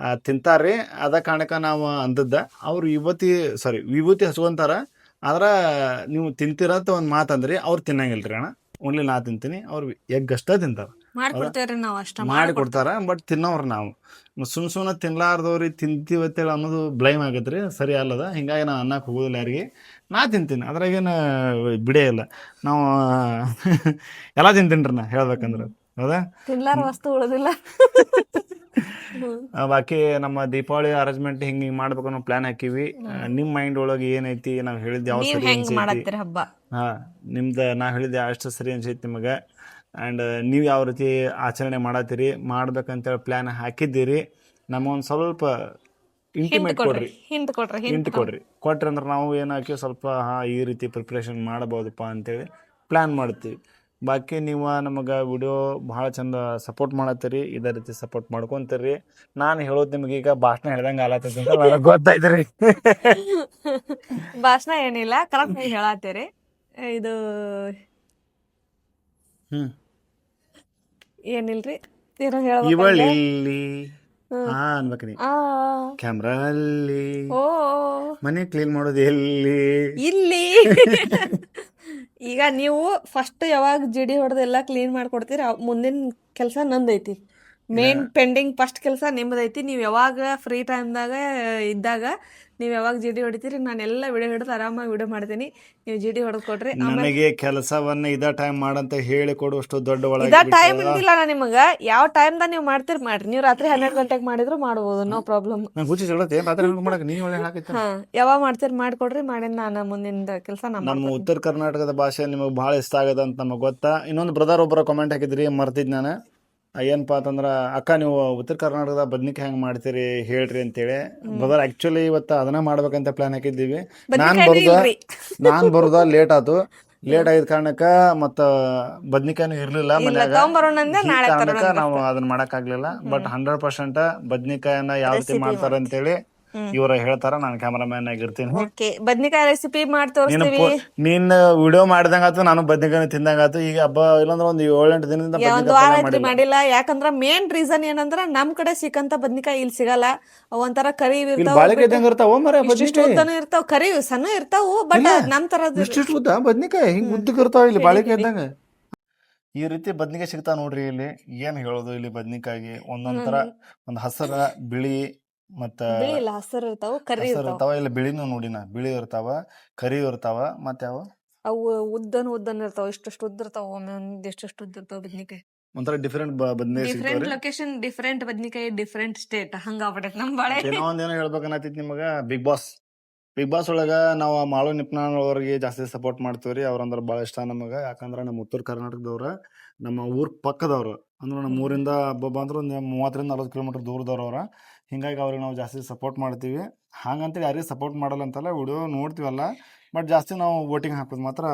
ಆ, ತಿಂತಾರ್ರಿ ಅದ ಕಾರಣಕ್ಕ ನಾವು ಅಂದದ್ದ. ಅವ್ರು ವಿಭೂತಿ ಸಾರಿ ವಿಭೂತಿ ಹಚ್ಕೊಂತಾರ. ಆದ್ರ ನೀವು ತಿಂತಿರತ್ತ ಒಂದ್ ಮಾತಂದ್ರಿ ಅವ್ರು ತಿನ್ನಂಗಿಲ್ರಿ ಅಣ್ಣ. ಓನ್ಲಿ ನಾ ತಿಂತೀನಿ ಅವ್ರು ಎಗ್ ಅಷ್ಟ ತಿಂತಾರ. ಮಾಡ್ಕೊಡ್ತೇವ್ರಿ ನಾವ್ ಅಷ್ಟ ಮಾಡಿ ಕೊಡ್ತಾರ ಬಟ್ ತಿನ್ನೋರು ನಾವು. ಸುಮ್ ಸುಮ್ಮನೆ ತಿನ್ಲಾರ್ದವ್ರಿ ತಿಂತೀವಿ ಅಂತೇಳಿ ಅನ್ನೋದು ಬ್ಲೈಮ್ ಆಗತ್ರಿ ಸರಿ ಅಲ್ಲದ. ಹಿಂಗಾಗಿ ನಾ ಅನ್ನಕ್ಕೆ ಹೋಗೋದಿಲ್ಲ ಯಾರಿಗೆ. ನಾ ತಿಂತೀನಿ ಅದ್ರಾಗೇನು ಬಿಡೇ ಇಲ್ಲ. ನಾವು ಎಲ್ಲ ತಿಂತೀನಿ ರೀ ನಾ ಹೇಳ್ಬೇಕಂದ್ರೆ. ಹೌದಾ? ತಿನ್ಲಾರ ವಸ್ತು ಉಳಿದಿಲ್ಲ. ಬಾಕಿ ನಮ್ಮ ದೀಪಾವಳಿ ಅರೇಂಜ್ಮೆಂಟ್ ಹಿಂಗ್ ಹಿಂಗ್ ಮಾಡ್ಬೇಕು ಅನ್ನೋ ಪ್ಲಾನ್ ಹಾಕಿವಿ. ನಿಮ್ ಮೈಂಡ್ ಒಳಗೆ ಏನೈತಿ ನಾವ್ ಹೇಳಿದ್ ಯಾವ ಸರಿ ಹಬ್ಬ? ಹಾ ನಿಮ್ದ ನಾ ಹೇಳಿದ್ಯಾ ಅಷ್ಟು ಸರಿ ಅನ್ಸೈತಿ ನಿಮಗೆ? ಆ್ಯಂಡ್ ನೀವು ಯಾವ ರೀತಿ ಆಚರಣೆ ಮಾಡತ್ತೀರಿ ಮಾಡ್ಬೇಕಂತೇಳಿ ಪ್ಲ್ಯಾನ್ ಹಾಕಿದ್ದೀರಿ ನಮಗೊಂದು ಸ್ವಲ್ಪ ಇಂಟಿಮೇಟ್ ಕೊಡ್ರಿ ಹಿಂಟ್ ಕೊಡ್ರಿ ಹಿಂಟ್ ಕೊಡ್ರಿ. ಕೊಟ್ರಿ ಅಂದ್ರೆ ನಾವು ಏನಾಕಿ ಸ್ವಲ್ಪ ಹಾ ಈ ರೀತಿ ಪ್ರಿಪ್ರೇಷನ್ ಮಾಡಬಹುದಪ್ಪ ಅಂತೇಳಿ ಪ್ಲ್ಯಾನ್ ಮಾಡ್ತೀವಿ. ಬಾಕಿ ನೀವು ನಮಗೆ ವಿಡಿಯೋ ಭಾಳ ಚಂದ ಸಪೋರ್ಟ್ ಮಾಡತ್ತೀರಿ ಇದೇ ರೀತಿ ಸಪೋರ್ಟ್ ಮಾಡ್ಕೊಂತೀರಿ. ನಾನು ಹೇಳೋದು ನಿಮಗೆ ಈಗ ಭಾಷಣ ಹೇಳ್ದಂಗೆ ಆಲತ್ತದ ಅಂತ ನನಗೆ ಗೊತ್ತಾಯ್ತು (laughs) ಭಾಷಣ ಏನಿಲ್ಲ ಕರೆಕ್ಟ್ ಹೇಳತ್ತೀರಿ. ಇದು ಹ್ಮ್. ಏನಿಲ್ರಿ? ಏನೋ ಹೇಳ್ಬೇಕು ಇವಳಿಲ್ಲಿ ಹಾ. ಆ. ಕ್ಯಾಮ್ರಾ ಅಲ್ಲಿ ಓ. ಮನೆ ಕ್ಲೀನ್ ಮಾಡೋದು ಎಲ್ಲಿ? ಇಲ್ಲಿ. ಈಗ ನೀವು ಫಸ್ಟ್ ಯಾವಾಗ ಜಿಡಿ ಹೊಡೆದು ಎಲ್ಲ ಕ್ಲೀನ್ ಮಾಡ್ಕೊಡ್ತೀರಿ ಮುಂದಿನ ಕೆಲಸ ನಂದೈತಿ. ಮೇನ್ ಪೆಂಡಿಂಗ್ ಫಸ್ಟ್ ಕೆಲಸ ನಿಮ್ಮದೈತಿ. ನೀವು ಯಾವಾಗ ಫ್ರೀ ಟೈಮ್ದಾಗ ಇದ್ದಾಗ ನೀವು ಯಾವಾಗ ಜಿಡಿ ಹೊಡಿತೀರಿ ನಾನೆಲ್ಲ ವಿಡಿಯೋ ಹಿಡಿದು ಆರಾಮಾಗಿ ವಿಡಿಯೋ ಮಾಡ್ತೀನಿ. ನೀವು ಜಿಡಿ ಹೊಡೆದು ಕೊಡ್ರಿ ನನಗೆ ಕೆಲಸವನ್ನ ಇದ ಟೈಮ್ ಮಾಡಂತ ಹೇಳಿ ಕೊಡುವಷ್ಟು ದೊಡ್ಡ ಒಳಗೆ ಇದ ಟೈಮ್ ಇಲ್ಲ ನಾ ನಿಮಗೆ. ಯಾವ ಟೈಮ್ದಾಗ ನೀವು ಮಾಡ್ತೀರಿ ಮಾಡ್ರಿ. ನೀವು ರಾತ್ರಿ ಹನ್ನೆರಡು ಗಂಟೆಗೆ ಮಾಡಿದ್ರು ಮಾಡ್ಬೋದು. ನೋ ಪ್ರಾಬ್ಲಮ್ ನಂಗೆ ಹುಚ್ಚಿ ಜಗಳತ್ತೆ ರಾತ್ರಿ ಹಂಗ್ ಮಾಡಕ್ಕೆ ನೀ ಒಳ್ಳೆ ಹಾಕೈತೆ ಹಾ ಯಾವಾಗ ಮಾಡ್ತೀರಿ ಮಾಡ್ಕೊಡ್ರಿ ಮಾಡೇನ್ ನಾನು ಮುಂದಿನ ಕೆಲಸ ನಮ್ಮ ನಮ್ಮ ಉತ್ತರ ಕರ್ನಾಟಕದ ಭಾಷೆ ನಿಮಗೆ ಭಾಳ ಇಷ್ಟ ಆಗದ ಅಂತ ನಮಗೆ ಗೊತ್ತಾ? ಇನ್ನೊಂದು ಬ್ರದರ್ ಒಬ್ಬರ ಕಾಮೆಂಟ್ ಹಾಕಿದ್ರಿ ಮರ್ತಿದ್ ನಾನು. ಏನಪ್ಪಾ ಅಂತಂದ್ರ ಅಕ್ಕ ನೀವು ಉತ್ತರ ಕರ್ನಾಟಕದ ಬದ್ನಿಕಾಯಿ ಹೆಂಗ್ ಮಾಡ್ತೀರಿ? ಹೇಳ್ರಿ ಅಂತೇಳಿ. ಬ್ರದರ್ ಆಕ್ಚುಲಿ ಇವತ್ತ ಅದನ್ನ ಮಾಡ್ಬೇಕಂತ ಪ್ಲಾನ್ ಹಾಕಿದ್ದೀವಿ. ನಾನ್ ಬರುದ. (laughs) ನಾನ್ ಬರುದ ಲೇಟ್ ಆತು. ಲೇಟ್ ಆಗಿದ ಕಾರಣಕ್ಕ ಮತ್ತ ಬದ್ನಿಕಾಯಿನೂ ಇರ್ಲಿಲ್ಲ ಮನ್ಯಾಗ. ಈ ಕಾರಣಕ್ಕ ನಾವು ಅದನ್ನ ಮಾಡಕ್ ಆಗ್ಲಿಲ್ಲ. ಬಟ್ ಹಂಡ್ರೆಡ್ ಪರ್ಸೆಂಟ್ ಬದ್ನಿಕಾಯನ್ನ ಯಾವ ರೀತಿ ಮಾಡ್ತಾರ ಅಂತೇಳಿ. ಇವ್ರ ಹೇಳ್ತಾರ ನಾನು ಕ್ಯಾಮರಾಮ್ಯಾನ್ ಆಗಿರ್ತೀನಿ ಓಕೆ ಬದ್ನಿಕಾಯಿ ರೆಸಿಪಿ ಮಾಡಿ ನೀನು ತೋರಿಸ್ತೀವಿ. ಮಾಡ್ದಂಗ ನೀನ್ ವಿಡಿಯೋ ಮಾಡ್ದಂಗಾತು ನಾನು ಬದ್ನಿಕಾಯಿ ತಿಂದಂಗಾತು ಈಗ ಹಬ್ಬ ಇಲ್ಲಾಂದ್ರೆ ಒಂದು ಏಳೆಂಟು ದಿನದಿಂದ ಒಂದ್ ಬದ್ನಿಕಾಯಿ ವಾರ ಮಾಡಿಲ್ಲ ಮಾಡಿಲ್ಲ. ಯಾಕಂದ್ರ ಮೇನ್ ರೀಸನ್ ಏನಂದ್ರ ನಮ್ ಕಡೆ ಸಿಕ್ಕಂತ ಬದ್ನಿಕಾಯಿ ಇಲ್ಲಿ ಸಿಗಲ್ಲ. ಅವ್ ಒಂಥರ ಕರಿ ಇಲ್ಲಿ ಇರ್ತಾವ ಇದ್ದಂಗ ಇರ್ತಾವ ಮರ ಬದ್ನಿಕಾಯಿ? ಇರ್ತಾವ. ಕರಿ ಸಣ್ಣ ಇರ್ತಾವ ಬಟ್. ನಮ್ ತರದ್ ಇಷ್ಟಿಷ್ಟು ಉದ್ದ ಬದ್ನಿಕಾಯಿ? ಹಿಂಗ್ ಉದ್ದಕ್ ಇರ್ತಾವ ಇಲ್ಲಿ ಬಾಳಿಕೆ ಇದ್ದಂಗ ಈ ರೀತಿ ಬದ್ನಿಕಾಯಿ ಸಿಗ್ತಾವ ನೋಡ್ರಿ ಇಲ್ಲಿ. ಏನ್ ಹೇಳೋದು ಇಲ್ಲಿ ಬದ್ನಿಕಾಯಿ ಒಂದೊಂದ್ ತರ ಒಂದ್ ಹಸರ ಬಿಳಿ ಮತ್ತ ಬಿಳಿ ಇಲ್ಲ ಹಸಿರು ಇರ್ತಾವ ಕರಿ ಹಸರ್ ಇರ್ತಾವ. ಇರ್ತಾವ ಇಲ್ಲ ಬಿಳಿನೂ ನೋಡಿನ ಬಿಳಿ ಇರ್ತಾವ ಕರಿ ಇರ್ತಾವ ಮತ್ತೆ ಯಾವ ಅವು ಉದ್ದನ್ ಉದ್ದನ್ ಇರ್ತಾವ ಇಷ್ಟಷ್ಟು ಉದ್ದ ಇರ್ತಾವ ಒಮ್ಮೆ ಒಂದ್ ಇಷ್ಟಷ್ಟು ಉದ್ದ ಇರ್ತಾವ ಬದ್ನಿಕಾಯಿ. ಒಂಥರ ಡಿಫ್ರೆಂಟ್ ಬದ್ನಿಕಾಯಿ ಡಿಫ್ರೆಂಟ್ ಲೊಕೇಶನ್ ಡಿಫ್ರೆಂಟ್ ಬದ್ನಿಕಾಯಿ ಡಿಫ್ರೆಂಟ್ ಸ್ಟೇಟ್ ಹಂಗ ಆಗ್ಬಿಟ್ಟೈತಿ ನಮ್ ಬಾಳೆ. ಏನೋ ಒಂದೇನೋ ಹೇಳ್ಬೇಕನ್ನತ್ತಿದ್ ನಿಮಗ? ಬಿಗ್ ಬಾಸ್ ಬಿಗ್ ಬಾಸ್ ಒಳಗ ನಾವು ಮಾಳು ನಿಪ್ನಾಳ್ ಅವ್ರಿಗೆ ಜಾಸ್ತಿ ಸಪೋರ್ಟ್ ಮಾಡ್ತೀವ್ರಿ ಅವ್ರಂದ್ರ ಭಾಳ ಇಷ್ಟ ನಮಗ. ಯಾಕಂದ್ರ ನಮ್ಮ ಉತ್ತರ ಕರ್ನಾಟಕದವ್ರ ನಮ್ಮ ಊರ್ ಪಕ್ಕದವ್ರು. ಅಂದ್ರೆ ನಮ್ಮ ಊರಿಂದ ಹಬ್ಬ ಅಂದ್ರೆ ಒಂದು ಮೂವತ್ತರಿಂದ ನಲ್ವತ್ತು ಕಿಲೋಮೀಟರ್ ದೂರದವ್ರು ಅವ್ರ. ಹಿಂಗಾಗಿ ಅವ್ರಿಗೆ ನಾವು ಜಾಸ್ತಿ ಸಪೋರ್ಟ್ ಮಾಡ್ತೀವಿ. ಹಾಗಂತೇಳಿ ಯಾರಿಗೆ ಸಪೋರ್ಟ್ ಮಾಡಲ್ಲ ಅಂತಲ್ಲ ವಿಡಿಯೋ ನೋಡ್ತೀವಲ್ಲ. ಬಟ್ ಜಾಸ್ತಿ ನಾವು ವೋಟಿಂಗ್ ಹಾಕೋದು ಮಾತ್ರ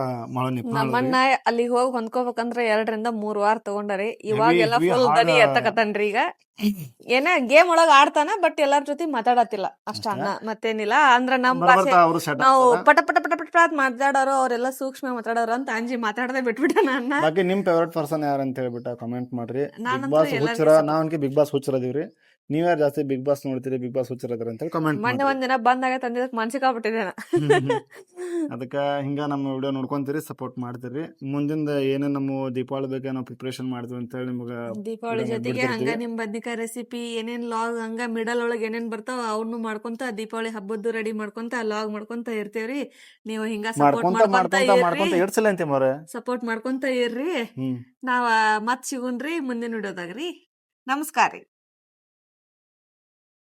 ನಮ್ಮನ್ನ ಅಲ್ಲಿಗೆ ಹೋಗಿ ಹೊಂದ್ಕೋಬೇಕಂದ್ರೆ ಎರಡರಿಂದ ಮೂರ್ ವಾರ ತಗೊಂಡರಿ. ಇವಾಗೆಲ್ಲ ಫುಲ್ ದನಿ ಎತ್ತಕತ್ತನ್ರಿ ಈಗ. ಏನ ಗೇಮ್ ಒಳಗ ಆಡ್ತಾನ ಬಟ್ ಎಲ್ಲಾರ ಜೊತೆ ಮಾತಾಡತಿಲ್ಲ ಅಷ್ಟ ಅನ್ನ ಮತ್ತೇನಿಲ್ಲ. ಅಂದ್ರ ನಮ್ ಭಾಷೆ ನಾವು ಪಟ ಪಟ ಪಟ ಪಟ ಪಟ ಮಾತಾಡೋರು ಅವರೆಲ್ಲ ಸೂಕ್ಷ್ಮ ಮಾತಾಡೋರು ಅಂತ ಅಂಜಿ ಮಾತಾಡದೆ ಬಿಟ್ಬಿಟ್ಟ ನನ್ನ ಬಾಕಿ ನಿಮ್ ಫೇವರೇಟ್ ಪರ್ಸನ್ ಯಾರು ಅಂತ ಹೇಳ್ಬಿಟ್ಟು ಕಮೆಂಟ್ ಮಾಡ್ರಿ. ಬಿಗ್ ಬಾಸ್ ಹುಚ್ಚರ ನಾವ್ ಬಿಗ್ ಬಾಸ್ ಹುಚ್ಚರದೀವ್ರಿ ನೀವ್ಯಾರು ಜಾಸ್ತಿ ಬಿಗ್ ಬಾಸ್ ನೋಡ್ತೀರಿ ಬಿಗ್ ಬಾಸ್ ಹುಚ್ಚರದ್ರ ಅಂತ ಕಮೆಂಟ್ ಮೊನ್ನೆ ಒಂದಿನ ಬಂದಾಗ ತಂದಿದ್ದಕ್ ಮನ್ಸಿಗೆ ಆಗ್ಬಿಟ್ಟಿದೆ (laughs) ಅದಕ್ಕೆ ಹಿಂಗ ನಮ್ಮ ವಿಡಿಯೋ ನೋಡ್ಕೊಂತೀರಿ ಸಪೋರ್ಟ್ ಮಾಡ್ತೀರಿ. ಮುಂದಿಂದ ಏನೇ ನಮ್ಮ ದೀಪಾವಳಿ ಬಗ್ಗೆ ನಾವು ಪ್ರಿಪರೇಷನ್ ಮಾಡ್ತೀವಿ ಅಂತ ಹೇಳಿ ನಿಮ್ಗೆ ದೀಪಾವಳಿ ಜೊತೆಗೆ ಹಂಗ. ನಿಮ್ ಬದ್ನಿಕಾಯಿ ರೆಸಿಪಿ ಏನೇನ್ ಲಾಗ್ ಹಂಗ ಮಿಡಲ್ ಒಳಗೆ ಏನೇನ್ ಬರ್ತಾವ ಅವ್ನು ಮಾಡ್ಕೊಂತ ದೀಪಾವಳಿ ಹಬ್ಬದ್ದು ರೆಡಿ ಮಾಡ್ಕೊಂತ ಲಾಗ್ ಮಾಡ್ಕೊಂತ ಇರ್ತೇವ್ರಿ. ನೀವು ಹಿಂಗ ಸಪೋರ್ಟ್ ಮಾಡ್ಕೊಂತ ಸಪೋರ್ಟ್ ಮಾಡ್ಕೊಂತ ಇರ್ರಿ. ನಾವ ಮತ್ ಸಿಗುನ್ರಿ ಮುಂದಿನ ವಿಡಿಯೋದಾಗ್ರಿ ನಮಸ್ಕಾರ ರೀ.